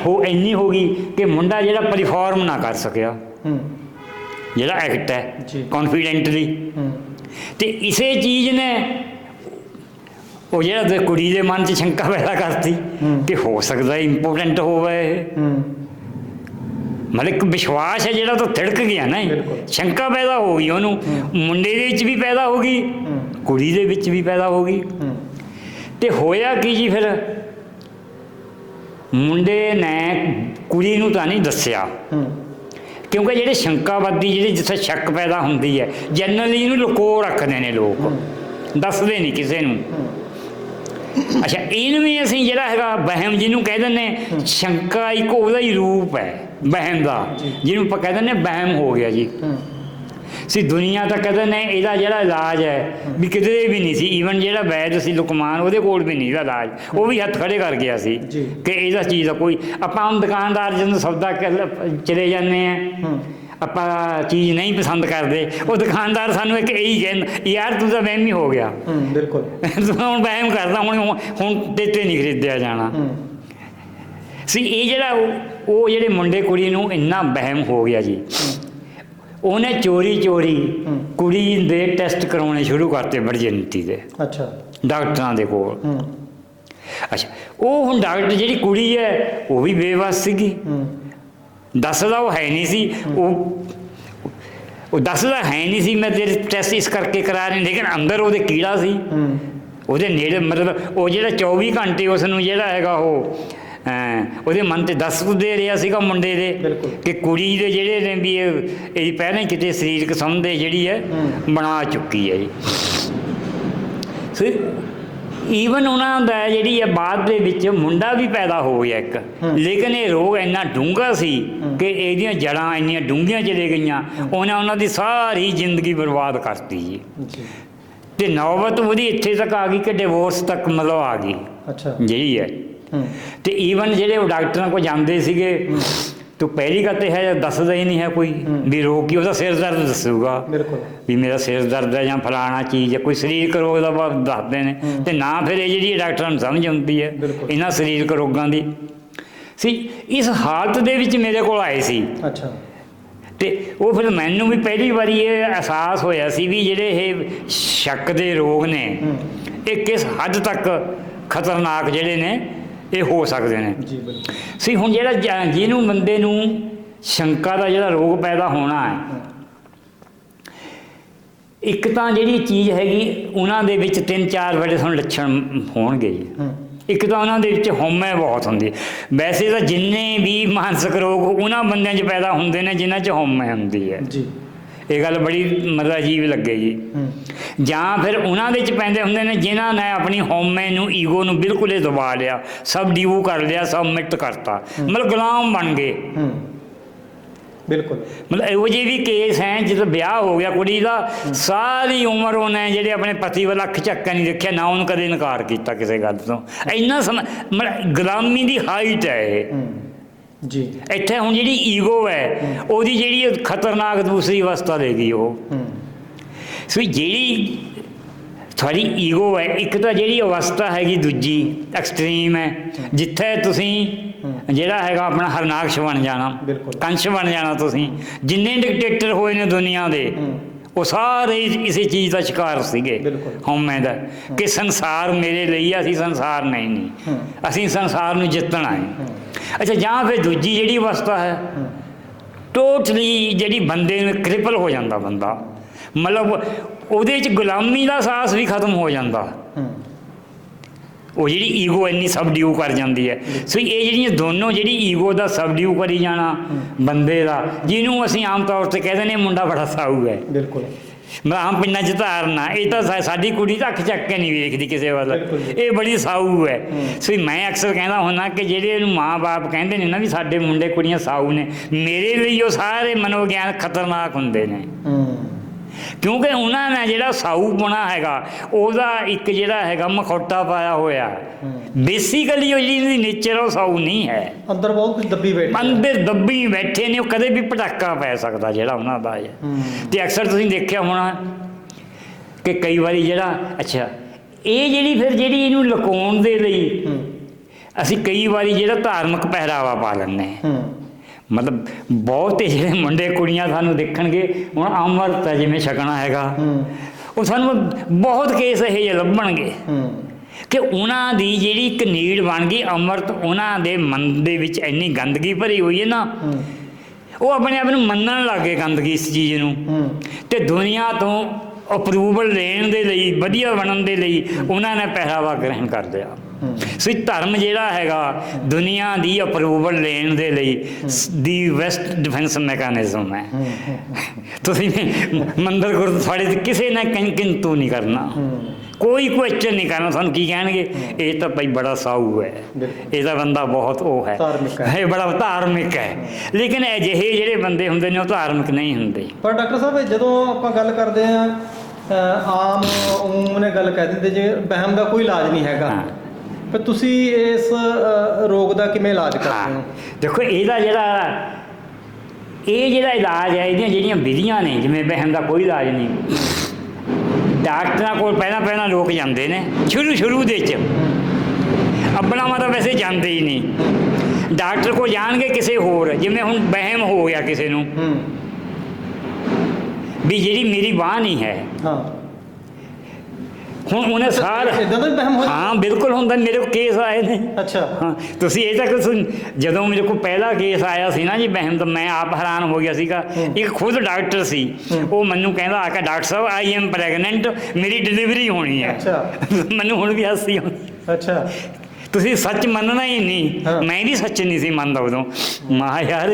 ਹੋ ਇੰਨੀ ਹੋ ਗਈ ਕਿ ਮੁੰਡਾ ਜਿਹੜਾ ਪਰਿਫਾਰਮ ਨਾ ਕਰ ਸਕਿਆ। ਜਿਹੜਾ ਐਕਟ ਹੈ। ਕੌਨਫੀਡੈਂਟਲੀ ਤੇ ਇਸੇ ਚੀਜ਼ ਨੇ ਉਹ ਜਿਹੜਾ ਕੁੜੀ ਦੇ ਮਨ 'ਚ ਸ਼ੰਕਾ ਪੈਦਾ ਕਰਤੀ। ਕਿ ਹੋ ਸਕਦਾ ਇੰਪੋਰਟੈਂਟ ਹੋਵੇ। ਇਹ ਮਤਲਬ ਇੱਕ ਵਿਸ਼ਵਾਸ ਹੈ ਜਿਹੜਾ ਤਾਂ ਥਿੜਕ ਗਿਆ ਨਾ। ਸ਼ੰਕਾ ਪੈਦਾ ਹੋ ਗਈ ਉਹਨੂੰ। ਮੁੰਡੇ ਦੇ ਵਿੱਚ ਵੀ ਪੈਦਾ ਹੋ ਗਈ। ਕੁੜੀ ਦੇ ਵਿੱਚ ਵੀ ਪੈਦਾ ਹੋ ਗਈ। ਤੇ ਹੋਇਆ ਕੀ ਜੀ ਫਿਰ? ਮੁੰਡੇ ਨੇ ਕੁੜੀ ਨੂੰ ਤਾਂ ਨਹੀਂ ਦੱਸਿਆ। ਕਿਉਂਕਿ ਜਿਹੜੇ ਸ਼ੰਕਾਵਾਦੀ ਜਿਹੜੇ ਜਿੱਥੇ ਸ਼ੱਕ ਪੈਦਾ ਹੁੰਦੀ ਹੈ ਜਨਰਲੀ ਇਹਨੂੰ ਲੁਕੋ ਰੱਖਦੇ ਨੇ ਲੋਕ। ਦੱਸਦੇ ਨਹੀਂ ਕਿਸੇ ਨੂੰ। ਅੱਛਾ ਇਹਨੂੰ ਵੀ ਅਸੀਂ ਜਿਹੜਾ ਹੈਗਾ ਵਹਿਮ ਜਿਹਨੂੰ ਕਹਿ ਦਿੰਦੇ ਸ਼ੰਕਾ ਇੱਕ ਉਹਦਾ ਹੀ ਰੂਪ ਹੈ ਵਹਿਮ ਦਾ। ਜਿਹਨੂੰ ਆਪਾਂ ਕਹਿ ਦਿੰਦੇ ਵਹਿਮ ਹੋ ਗਿਆ ਜੀ। ਸੀ ਦੁਨੀਆ ਤਾਂ ਕਹਿੰਦੇ ਨੇ ਇਹਦਾ ਜਿਹੜਾ ਇਲਾਜ ਹੈ ਵੀ ਕਿਤੇ ਵੀ ਨਹੀਂ ਸੀ ਈਵਨ ਜਿਹੜਾ ਵੈਦ ਸੀ ਲੁਕਮਾਨ ਉਹਦੇ ਕੋਲ ਵੀ ਨਹੀਂ ਇਹਦਾ ਇਲਾਜ। ਉਹ ਵੀ ਹੱਥ ਖੜੇ ਕਰ ਗਿਆ ਸੀ। ਕਿ ਇਹਦਾ ਚੀਜ਼ ਦਾ ਕੋਈ। ਆਪਾਂ ਹੁਣ ਦੁਕਾਨਦਾਰ ਜਦੋਂ ਸੌਦਾ ਚਲੇ ਜਾਂਦੇ ਆ ਆਪਾਂ ਚੀਜ਼ ਨਹੀਂ ਪਸੰਦ ਕਰਦੇ ਉਹ ਦੁਕਾਨਦਾਰ ਸਾਨੂੰ ਇੱਕ ਇਹੀ ਕਹਿੰਦਾ ਯਾਰ ਤੂੰ ਤਾਂ ਵਹਿਮੀ ਹੋ ਗਿਆ। ਹੂੰ ਬਿਲਕੁਲ। (laughs) ਤੂੰ ਹੁਣ ਵਹਿਮ ਕਰਦਾ ਹੁਣ ਹੁਣ ਤੇਤੇ ਨਹੀਂ ਖਰੀਦਿਆ ਜਾਣਾ। ਸੀ ਇਹ ਜਿਹੜਾ ਉਹ ਜਿਹੜੇ ਮੁੰਡੇ ਕੁੜੀ ਨੂੰ ਇੰਨਾ ਵਹਿਮ ਹੋ ਗਿਆ ਜੀ ਉਹਨੇ ਚੋਰੀ ਚੋਰੀ ਹੂੰ। ਕੁੜੀ ਦੇ ਟੈਸਟ ਕਰਾਉਣੇ ਸ਼ੁਰੂ ਕਰਤੇ ਵਰਜਨਤੀ ਦੇ। ਅੱਛਾ। ਡਾਕਟਰਾਂ ਦੇ ਕੋਲ। ਹੂੰ। ਅੱਛਾ ਉਹ ਹੁਣ ਡਾਕਟਰ ਜਿਹੜੀ ਕੁੜੀ ਹੈ ਉਹ ਵੀ ਬੇਵਸ ਸੀਗੀ। ਹੂੰ। ਦੱਸਦਾ ਉਹ ਹੈ ਨਹੀਂ ਸੀ। ਉਹ ਉਹ ਦੱਸਦਾ ਹੈ ਨਹੀਂ ਸੀ ਮੈਂ ਤੇਰੇ ਟੈਸਟ ਇਸ ਕਰਕੇ ਕਰਾ ਰਹੇ ਲੇਕਿਨ ਅੰਦਰ ਉਹਦੇ ਕੀੜਾ ਸੀ। ਹੂੰ। ਉਹਦੇ ਨੇੜੇ ਮਤਲਬ ਉਹ ਜਿਹੜਾ 24 ਘੰਟੇ ਉਸ ਨੂੰ ਜਿਹੜਾ ਹੈਗਾ ਉਹ ਅਮ, ਉਹਦੇ ਮਨ ਤੇ ਦੱਸ ਦੇ ਰਿਹਾ ਸੀਗਾ ਮੁੰਡੇ ਦੇ। ਕਿ ਕੁੜੀ ਦੇ ਜਿਹੜੇ ਨੇ ਵੀ ਇਹ ਇਹਦੀ ਪਹਿਲਾਂ ਹੀ ਕਿਤੇ ਸਰੀਰਕ ਸੰਬੰਧ ਹੈ ਜਿਹੜੀ ਹੈ ਹੂੰ। ਬਣਾ ਚੁੱਕੀ ਹੈ ਜੀ ਸੋ ਈਵਨ ਉਹਨਾਂ ਦਾ ਜਿਹੜੀ ਹੈ ਬਾਅਦ ਦੇ ਵਿੱਚ ਮੁੰਡਾ ਵੀ ਪੈਦਾ ਹੋ ਗਿਆ ਇੱਕ ਹੂੰ। ਲੇਕਿਨ ਇਹ ਰੋਗ ਇੰਨਾ ਡੂੰਘਾ ਸੀ ਹੂੰ। ਕਿ ਇਹਦੀਆਂ ਜੜਾਂ ਇੰਨੀਆਂ ਡੂੰਘੀਆਂ ਚਲੇ ਗਈਆਂ ਉਹਨਾਂ ਉਹਨਾਂ ਦੀ ਸਾਰੀ ਜ਼ਿੰਦਗੀ ਬਰਬਾਦ ਕਰਤੀ ਜੀ ਜੀ ਤੇ ਨੌਬਤ ਉਹਦੀ ਇੱਥੇ ਤੱਕ ਆ ਗਈ ਕਿ ਡਿਵੋਰਸ ਤੱਕ ਮਤਲਬ ਆ ਗਈ ਅੱਛਾ ਹੈ ਹੂੰ ਤੇ ਈਵਨ ਜਿਹੜੇ ਉਹ ਡਾਕਟਰਾਂ ਕੋਲ ਜਾਂਦੇ ਸੀਗੇ ਤੂੰ ਪਹਿਲੀ ਗੱਲ ਤੇ ਹੈ ਦੱਸਦਾ ਹੀ ਨਹੀਂ ਹੈ ਕੋਈ। ਵੀ ਰੋਗ ਕੀ ਉਹਦਾ ਸਿਰ ਦਰਦ ਦੱਸੂਗਾ ਬਿਲਕੁਲ ਵੀ ਮੇਰਾ ਸਿਰ ਦਰਦ ਹੈ ਜਾਂ ਫਲਾਣਾ ਚੀਜ਼ ਹੈ ਕੋਈ ਸਰੀਰਕ ਰੋਗ ਦਾ ਬਾਤ ਦੱਸਦੇ ਨੇ। ਤੇ ਨਾ ਫਿਰ ਇਹ ਜਿਹੜੀ ਡਾਕਟਰਾਂ ਨੂੰ ਸਮਝ ਆਉਂਦੀ ਹੈ। ਇਹਨਾਂ ਸਰੀਰਕ ਰੋਗਾਂ ਦੀ ਸੀ ਇਸ ਹਾਲਤ ਦੇ ਵਿੱਚ ਮੇਰੇ ਕੋਲ ਆਏ ਸੀ ਅੱਛਾ ਤੇ ਉਹ ਫਿਰ ਮੈਨੂੰ ਵੀ ਪਹਿਲੀ ਵਾਰੀ ਇਹ ਅਹਿਸਾਸ ਹੋਇਆ ਸੀ ਵੀ ਜਿਹੜੇ ਇਹ ਸ਼ੱਕ ਦੇ ਰੋਗ ਨੇ ਇਹ ਕਿਸ ਹੱਦ ਤੱਕ ਖਤਰਨਾਕ ਜਿਹੜੇ ਨੇ ਇਹ ਹੋ ਸਕਦੇ ਨੇ। ਜੀ ਬਿਲਕੁਲ ਸੀ, ਹੁਣ ਜਿਹੜਾ ਜ- ਜਿਹਨੂੰ ਬੰਦੇ ਨੂੰ ਸ਼ੰਕਾ ਦਾ ਜਿਹੜਾ ਰੋਗ ਪੈਦਾ ਹੋਣਾ ਹੈ, ਇੱਕ ਤਾਂ ਜਿਹੜੀ ਚੀਜ਼ ਹੈਗੀ, ਉਹਨਾਂ ਦੇ ਵਿੱਚ ਤਿੰਨ ਚਾਰ ਬੜੇ ਤੁਹਾਨੂੰ ਲੱਛਣ ਹੋਣਗੇ ਜੀ। ਹੂੰ ਇੱਕ ਤਾਂ ਉਹਨਾਂ ਦੇ ਵਿੱਚ ਹਉਮੈ ਬਹੁਤ ਹੁੰਦੀ ਹੈ। ਵੈਸੇ ਤਾਂ ਜਿੰਨੇ ਵੀ ਮਾਨਸਿਕ ਰੋਗ ਉਹਨਾਂ ਬੰਦਿਆਂ 'ਚ ਪੈਦਾ ਹੁੰਦੇ ਨੇ, ਜਿਨ੍ਹਾਂ 'ਚ ਹਉਮੈ ਹੁੰਦੀ ਹੈ। ਜੀ। ਇਹ ਗੱਲ ਬੜੀ ਮਤਲਬ ਅਜੀਬ ਲੱਗੇਗੀ ਹੂੰ। ਜਾਂ ਫਿਰ ਉਹਨਾਂ ਦੇ ਚ ਪੈਂਦੇ ਹੁੰਦੇ ਨੇ ਜਿਨ੍ਹਾਂ ਨੇ ਆਪਣੀ ਹਉਮੈ ਨੂੰ ਈਗੋ ਨੂੰ ਬਿਲਕੁਲ ਹੀ ਦਬਾ ਲਿਆ ਸਭ ਡਿਊ ਕਰ ਲਿਆ ਸਭ ਮਿਟ ਕਰਤਾ। ਮਤਲਬ ਗੁਲਾਮ ਬਣ ਗਏ। ਬਿਲਕੁਲ। ਮਤਲਬ ਇਹੋ ਜਿਹੇ ਵੀ ਕੇਸ ਹੈ ਜਦੋਂ ਵਿਆਹ ਹੋ ਗਿਆ ਕੁੜੀ ਦਾ ਸਾਰੀ ਉਮਰ ਉਹਨੇ ਜਿਹੜੇ ਆਪਣੇ ਪਤੀ ਵੱਲ ਅੱਖ ਝੱਕਾ ਨਹੀਂ ਦੇਖਿਆ ਨਾ ਉਹਨੂੰ ਕਦੇ ਇਨਕਾਰ ਕੀਤਾ ਕਿਸੇ ਗੱਲ ਤੋਂ। ਇੰਨਾ ਸਮ ਮਤਲਬ ਗੁਲਾਮੀ ਦੀ ਹਾਈਟ ਹੈ ਇਹ। ਜੀ। ਇੱਥੇ ਹੁਣ ਜਿਹੜੀ ਈਗੋ ਹੈ ਉਹਦੀ ਜਿਹੜੀ ਖਤਰਨਾਕ ਦੂਸਰੀ ਅਵਸਥਾ ਲੈ ਗਈ ਉਹ। ਸੋ ਜਿਹੜੀ ਤੁਹਾਡੀ ਈਗੋ ਹੈ ਇੱਕ ਤਾਂ ਜਿਹੜੀ ਅਵਸਥਾ ਹੈਗੀ ਦੂਜੀ ਐਕਸਟ੍ਰੀਮ ਹੈ ਜਿੱਥੇ ਤੁਸੀਂ ਜਿਹੜਾ ਹੈਗਾ ਆਪਣਾ ਹਰਨਾਕਸ਼ ਬਣ ਜਾਣਾ। ਕੰਸ਼ ਬਣ ਜਾਣਾ ਤੁਸੀਂ। ਜਿੰਨੇ ਡਿਕਟੇਟਰ ਹੋਏ ਨੇ ਦੁਨੀਆ ਦੇ। ਉਹ ਸਾਰੇ ਇਸੇ ਚੀਜ਼ ਦਾ ਸ਼ਿਕਾਰ ਸੀਗੇ। ਹਉਮੈ ਦਾ ਕਿ ਸੰਸਾਰ ਮੇਰੇ ਲਈ ਆ, ਅਸੀਂ ਸੰਸਾਰ ਨਹੀਂ। ਨਹੀਂ। ਅਸੀਂ ਸੰਸਾਰ ਨੂੰ ਜਿੱਤਣਾ ਹੂੰ। ਅੱਛਾ ਜਾਂ ਫਿਰ ਦੂਜੀ ਜਿਹੜੀ ਅਵਸਥਾ ਹੈ ਟੋਟਲੀ ਜਿਹੜੀ ਬੰਦੇ ਨੂੰ ਕ੍ਰਿਪਲ ਹੋ ਜਾਂਦਾ ਬੰਦਾ। ਮਤਲਬ ਉਹਦੇ ਵਿੱਚ ਗੁਲਾਮੀ ਦਾ ਸਾਹਸ ਵੀ ਖਤਮ ਹੋ ਜਾਂਦਾ। ਉਹ ਜਿਹੜੀ ਈਗੋ ਇੰਨੀ ਸਬਡਿਊ ਕਰ ਜਾਂਦੀ ਹੈ। ਸੋ ਇਹ ਜਿਹੜੀਆਂ ਦੋਨੋਂ ਜਿਹੜੀ ਈਗੋ ਦਾ ਸਬਡਿਊ ਕਰੀ ਜਾਣਾ ਬੰਦੇ ਦਾ ਜਿਹਨੂੰ ਅਸੀਂ ਆਮ ਤੌਰ ਤੇ ਕਹਿੰਦੇ ਨੇ ਮੁੰਡਾ ਬੜਾ ਸਾਊ ਹੈ। ਬਿਲਕੁਲ। ਆਮ ਪਿੰਡਾਂ 'ਚ ਧਾਰਨਾ ਇਹ ਤਾਂ ਸਾ- ਸਾਡੀ ਕੁੜੀ ਤਾਂ ਅੱਖ ਚੱਕ ਕੇ ਨਹੀਂ ਵੇਖਦੀ ਕਿਸੇ ਵੱਲ ਬਿਲਕੁਲ। ਇਹ ਬੜੀ ਸਾਊ ਹੈ। ਸੋ ਮੈਂ ਅਕਸਰ ਕਹਿੰਦਾ ਹੁੰਦਾ ਕਿ ਜਿਹੜੇ ਇਹਨੂੰ ਮਾਂ-ਬਾਪ ਕਹਿੰਦੇ ਨੇ ਨਾ ਵੀ ਸਾਡੇ ਮੁੰਡੇ ਕੁੜੀਆਂ ਸਾਊ ਨੇ ਮੇਰੇ ਲਈ ਉਹ ਸਾਰੇ ਮਨੋਵਿਗਿਆਨ ਖਤਰਨਾਕ ਹੁੰਦੇ ਨੇ ਹੂੰ ਕਿਉਂਕਿ ਉਹਨਾਂ ਨੇ ਜਿਹੜਾ ਸਾਊ ਬਣਾ ਹੈਗਾ ਉਹਦਾ ਇੱਕ ਜਿਹੜਾ ਹੈਗਾ ਮਖੌਟਾ ਪਾਇਆ ਹੋਇਆ। ਬੇਸਿਕਲੀ ਉਹ ਜਿਹੜੀ ਨੇਚਰ ਉਹ ਸਾਊ ਨਹੀਂ ਹੈ। ਅੰਦਰ ਬਹੁਤ ਕੁਝ ਦੱਬੀ ਬੈਠੀ। ਅੰਦਰ ਦੱਬੀ ਬੈਠੇ ਨੇ ਉਹ ਕਦੇ ਵੀ ਪਟਾਕਾ ਪੈ ਸਕਦਾ ਜਿਹੜਾ ਉਹਨਾਂ ਦਾ ਹੈ। ਤੇ ਅਕਸਰ ਤੁਸੀਂ ਦੇਖਿਆ ਹੋਣਾ ਕਿ ਕਈ ਵਾਰੀ ਜਿਹੜਾ ਅੱਛਾ ਇਹ ਜਿਹੜੀ ਫਿਰ ਜਿਹੜੀ ਇਹਨੂੰ ਲੁਕਾਉਣ ਦੇ ਲਈ ਅਸੀਂ ਕਈ ਵਾਰੀ ਜਿਹੜਾ ਧਾਰਮਿਕ ਪਹਿਰਾਵਾ ਪਾ ਲੈਂਦੇ ਹੂੰ। ਮਤਲਬ ਬਹੁਤੇ ਜਿਹੜੇ ਮੁੰਡੇ ਕੁੜੀਆਂ ਸਾਨੂੰ ਦੇਖਣਗੇ ਹੁਣ ਅੰਮ੍ਰਿਤ ਹੈ ਜਿਵੇਂ ਛਕਣਾ ਹੈਗਾ। ਹੂੰ। ਉਹ ਸਾਨੂੰ ਬਹੁਤ ਕੇਸ ਇਹ ਜਿਹੇ ਲੱਭਣਗੇ। ਹੂੰ। ਕਿ ਉਹਨਾਂ ਦੀ ਜਿਹੜੀ ਇੱਕ ਨੀਡ ਬਣ ਗਈ ਅੰਮ੍ਰਿਤ ਉਹਨਾਂ ਦੇ ਮਨ ਦੇ ਵਿੱਚ ਇੰਨੀ ਗੰਦਗੀ ਭਰੀ ਹੋਈ ਹੈ ਨਾ ਹੂੰ। ਉਹ ਆਪਣੇ ਆਪ ਨੂੰ ਮੰਨਣ ਲੱਗੇ ਗੰਦਗੀ ਇਸ ਚੀਜ਼ ਨੂੰ। ਹੂੰ। ਤੇ ਦੁਨੀਆ ਤੋਂ ਅਪਰੂਵਲ ਲੈਣ ਦੇ ਲਈ ਵਧੀਆ ਬਣਨ ਦੇ ਲਈ ਉਹਨਾਂ ਨੇ ਪਹਿਰਾਵਾ ਗ੍ਰਹਿਣ ਕਰ ਲਿਆ। ਹੂੰ ਸੋ ਇਹ ਧਰਮ ਜਿਹੜਾ ਹੈਗਾ ਦੁਨੀਆ ਦੀ ਅਪਰੂਵਲ ਲੈਣ ਦੇ ਲਈ ਦੀ ਵੈਸਟ ਡਿਫੈਂਸ ਮੈਕੈਨਿਜ਼ਮ ਹੈ। ਤੁਸੀਂ ਮੰਦਰ ਗੁਰਦੁਆਰੇ ਤੇ ਕਿਸੇ ਨੇ ਕਿੰ ਕਿੰਤੂ ਨਹੀਂ ਕਰਨਾ। ਕੋਈ ਕੁਐਸਚਨ ਨਹੀਂ ਕਰਨਾ ਤੁਹਾਨੂੰ ਕੀ ਕਹਿਣਗੇ? ਇਹ ਤਾਂ ਭਾਈ ਬੜਾ ਸਾਊ ਹੈ। ਇਹਦਾ ਬੰਦਾ ਬਹੁਤ ਉਹ ਹੈ। ਇਹ ਬੜਾ ਧਾਰਮਿਕ ਹੈ। ਲੇਕਿਨ ਅਜਿਹੇ ਜਿਹੜੇ ਬੰਦੇ ਹੁੰਦੇ ਨੇ ਉਹ ਧਾਰਮਿਕ ਨਹੀਂ ਹੁੰਦੇ। ਪਰ ਡਾਕਟਰ ਸਾਹਿਬ ਜਦੋਂ ਆਪਾਂ ਗੱਲ ਕਰਦੇ ਆ ਆਮ ਉਮ ਨੇ ਗੱਲ ਕਹਿ ਦਿੰਦੇ ਜੇ ਵਹਿਮ ਦਾ ਕੋਈ ਇਲਾਜ ਨਹੀਂ ਹੈਗਾ ਪਰ ਤੁਸੀਂ ਇਸ ਰੋਗ ਦਾ ਕਿਵੇਂ ਇਲਾਜ ਕਰਦੇ ਹਾਂ। ਦੇਖੋ ਇਹਦਾ ਜਿਹੜਾ ਇਹ ਜਿਹੜਾ ਇਲਾਜ ਹੈ ਇਹਦੀਆਂ ਜਿਹੜੀਆਂ ਵਿਧੀਆਂ ਨੇ ਜਿਵੇਂ ਵਹਿਮ ਦਾ ਕੋਈ ਇਲਾਜ ਨਹੀਂ। ਡਾਕਟਰਾਂ ਕੋਲ ਪਹਿਲਾਂ ਪਹਿਲਾਂ ਲੋਕ ਜਾਂਦੇ ਨੇ ਸ਼ੁਰੂ ਸ਼ੁਰੂ ਦੇ ਚ ਆਪਣਾ ਤਾਂ ਵੈਸੇ ਜਾਂਦੇ ਹੀ ਨਹੀਂ। ਡਾਕਟਰ ਕੋਲ ਜਾਣਗੇ ਕਿਸੇ ਹੋਰ ਜਿਵੇਂ ਹੁਣ ਵਹਿਮ ਹੋ ਗਿਆ ਕਿਸੇ ਨੂੰ। ਵੀ ਜਿਹੜੀ ਮੇਰੀ ਬਾਹ ਨਹੀਂ ਹੈ। ਹਾਂ। ਹੁਣ ਉਹਨੇ ਸਾਰ ਇਦਾਂ ਦਾ ਵਹਿਮ ਹੋ ਹਾਂ ਬਿਲਕੁਲ ਹੁੰਦਾ ਮੇਰੇ ਕੋਲ ਕੇਸ ਆਏ ਨੇ। ਅੱਛਾ। ਹਾਂ ਤੁਸੀਂ ਇਹ ਤੱਕ ਜਦੋਂ ਮੇਰੇ ਕੋਲ ਪਹਿਲਾ ਕੇਸ ਆਇਆ ਸੀ ਨਾ ਜੀ ਬਹਿਮ ਤਾਂ ਮੈਂ ਆਪ ਹੈਰਾਨ ਹੋ ਗਿਆ ਸੀਗਾ। ਇੱਕ ਖੁਦ ਡਾਕਟਰ ਸੀ। ਉਹ ਮੈਨੂੰ ਕਹਿੰਦਾ ਆ ਕੇ ਡਾਕਟਰ ਸਾਹਿਬ ਆਈ ਐਮ ਪ੍ਰੈਗਨੈਂਟ ਮੇਰੀ ਡਿਲੀਵਰੀ ਹੋਣੀ ਹੈ। ਅੱਛਾ। (laughs) ਮੈਨੂੰ ਹੁਣ ਵੀ ਹਾਸੀ ਆਉਂਦੀ। ਅੱਛਾ। ਤੁਸੀਂ ਸੱਚ ਮੰਨਣਾ ਹੀ ਨਹੀਂ। ਮੈਂ ਵੀ ਸੱਚ ਨਹੀਂ ਸੀ ਮੰਨਦਾ ਉਦੋਂ। ਮਾ ਯਾਰ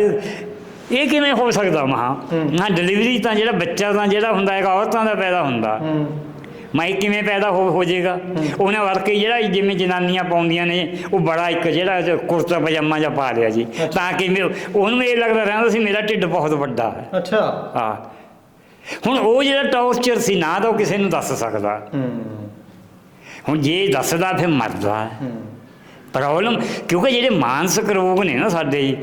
ਇਹ ਕਿਵੇਂ ਹੋ ਸਕਦਾ? ਮਹਾ ਹੂੰ। ਨਾ ਡਿਲੀਵਰੀ ਤਾਂ ਜਿਹੜਾ ਬੱਚਾ ਤਾਂ ਜਿਹੜਾ ਹੁੰਦਾ ਹੈਗਾ ਔਰਤਾਂ ਦਾ ਪੈਦਾ ਹੁੰਦਾ। ਹੂੰ ਮੈਂ ਕਿਵੇਂ ਪੈਦਾ ਹੋ ਹੋ ਜਾਏਗਾ? ਉਹਨਾਂ ਵਰਕੇ ਜਿਹੜਾ ਜਿਵੇਂ ਜਨਾਨੀਆਂ ਪਾਉਂਦੀਆਂ ਨੇ ਉਹ ਬੜਾ ਇੱਕ ਜਿਹੜਾ ਜੋ ਕੁਰਤਾ ਪਜਾਮਾ ਜਿਹਾ ਪਾ ਲਿਆ ਜੀ। ਤਾਂ ਕਿ ਉਹਨੂੰ ਇਹ ਲੱਗਦਾ ਰਹਿੰਦਾ ਸੀ ਮੇਰਾ ਢਿੱਡ ਬਹੁਤ ਵੱਡਾ ਹੈ। ਅੱਛਾ। ਹਾਂ। ਹੁਣ ਉਹ ਜਿਹੜਾ ਟੌਰਚਰ ਸੀ ਨਾ ਤਾਂ ਉਹ ਕਿਸੇ ਨੂੰ ਦੱਸ ਸਕਦਾ। ਹੁਣ ਜੇ ਦੱਸਦਾ ਫਿਰ ਮਰਦਾ ਪ੍ਰੋਬਲਮ ਕਿਉਂਕਿ ਜਿਹੜੇ ਮਾਨਸਿਕ ਰੋਗ ਨੇ ਨਾ ਸਾਡੇ ਜੀ।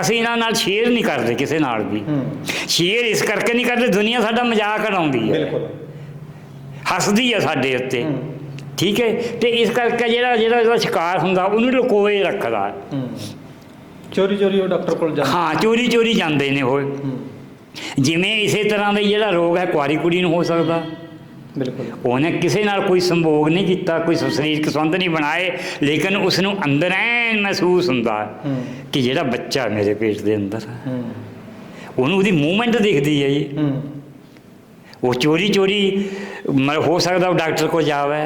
ਅਸੀਂ ਇਹਨਾਂ ਨਾਲ ਸ਼ੇਅਰ ਨਹੀਂ ਕਰਦੇ ਕਿਸੇ ਨਾਲ ਵੀ। ਸ਼ੇਅਰ ਇਸ ਕਰਕੇ ਨਹੀਂ ਕਰਦੇ ਦੁਨੀਆ ਸਾਡਾ ਮਜ਼ਾਕ ਉਡਾਉਂਦੀ ਹੈ। ਬਿਲਕੁਲ। ਹੱਸਦੀ ਹੈ ਸਾਡੇ ਉੱਤੇ। ਠੀਕ ਹੈ? ਤੇ ਇਸ ਕਰਕੇ ਜਿਹੜਾ ਜਿਹੜਾ ਇਹਦਾ ਸ਼ਿਕਾਰ ਹੁੰਦਾ ਉਹਨੂੰ ਲੁਕੋਏ ਰੱਖਦਾ। ਹੂੰ ਚੋਰੀ ਚੋਰੀ ਉਹ ਡਾਕਟਰ ਕੋਲ ਜਾਂਦਾ। ਹਾਂ ਚੋਰੀ ਚੋਰੀ ਜਾਂਦੇ ਨੇ ਉਹ। ਜਿਵੇਂ ਇਸੇ ਤਰ੍ਹਾਂ ਦਾ ਜਿਹੜਾ ਰੋਗ ਹੈ ਕੁਆਰੀ ਕੁੜੀ ਨੂੰ ਹੋ ਸਕਦਾ। ਬਿਲਕੁਲ। ਉਹਨੇ ਕਿਸੇ ਨਾਲ ਕੋਈ ਸੰਭੋਗ ਨਹੀਂ ਕੀਤਾ ਕੋਈ ਸਰੀਰਕ ਸੰਬੰਧ ਨਹੀਂ ਬਣਾਏ ਲੇਕਿਨ ਉਸ ਨੂੰ ਅੰਦਰ ਐਨ ਮਹਿਸੂਸ ਹੁੰਦਾ ਕਿ ਜਿਹੜਾ ਬੱਚਾ ਮੇਰੇ ਪੇਟ ਦੇ ਅੰਦਰ ਉਹਨੂੰ ਉਹਦੀ ਮੂਵਮੈਂਟ ਦਿਖਦੀ ਹੈ ਜੀ। ਉਹ ਚੋਰੀ ਚੋਰੀ ਮਤਲਬ ਹੋ ਸਕਦਾ ਉਹ ਡਾਕਟਰ ਕੋਲ ਜਾਵੇ।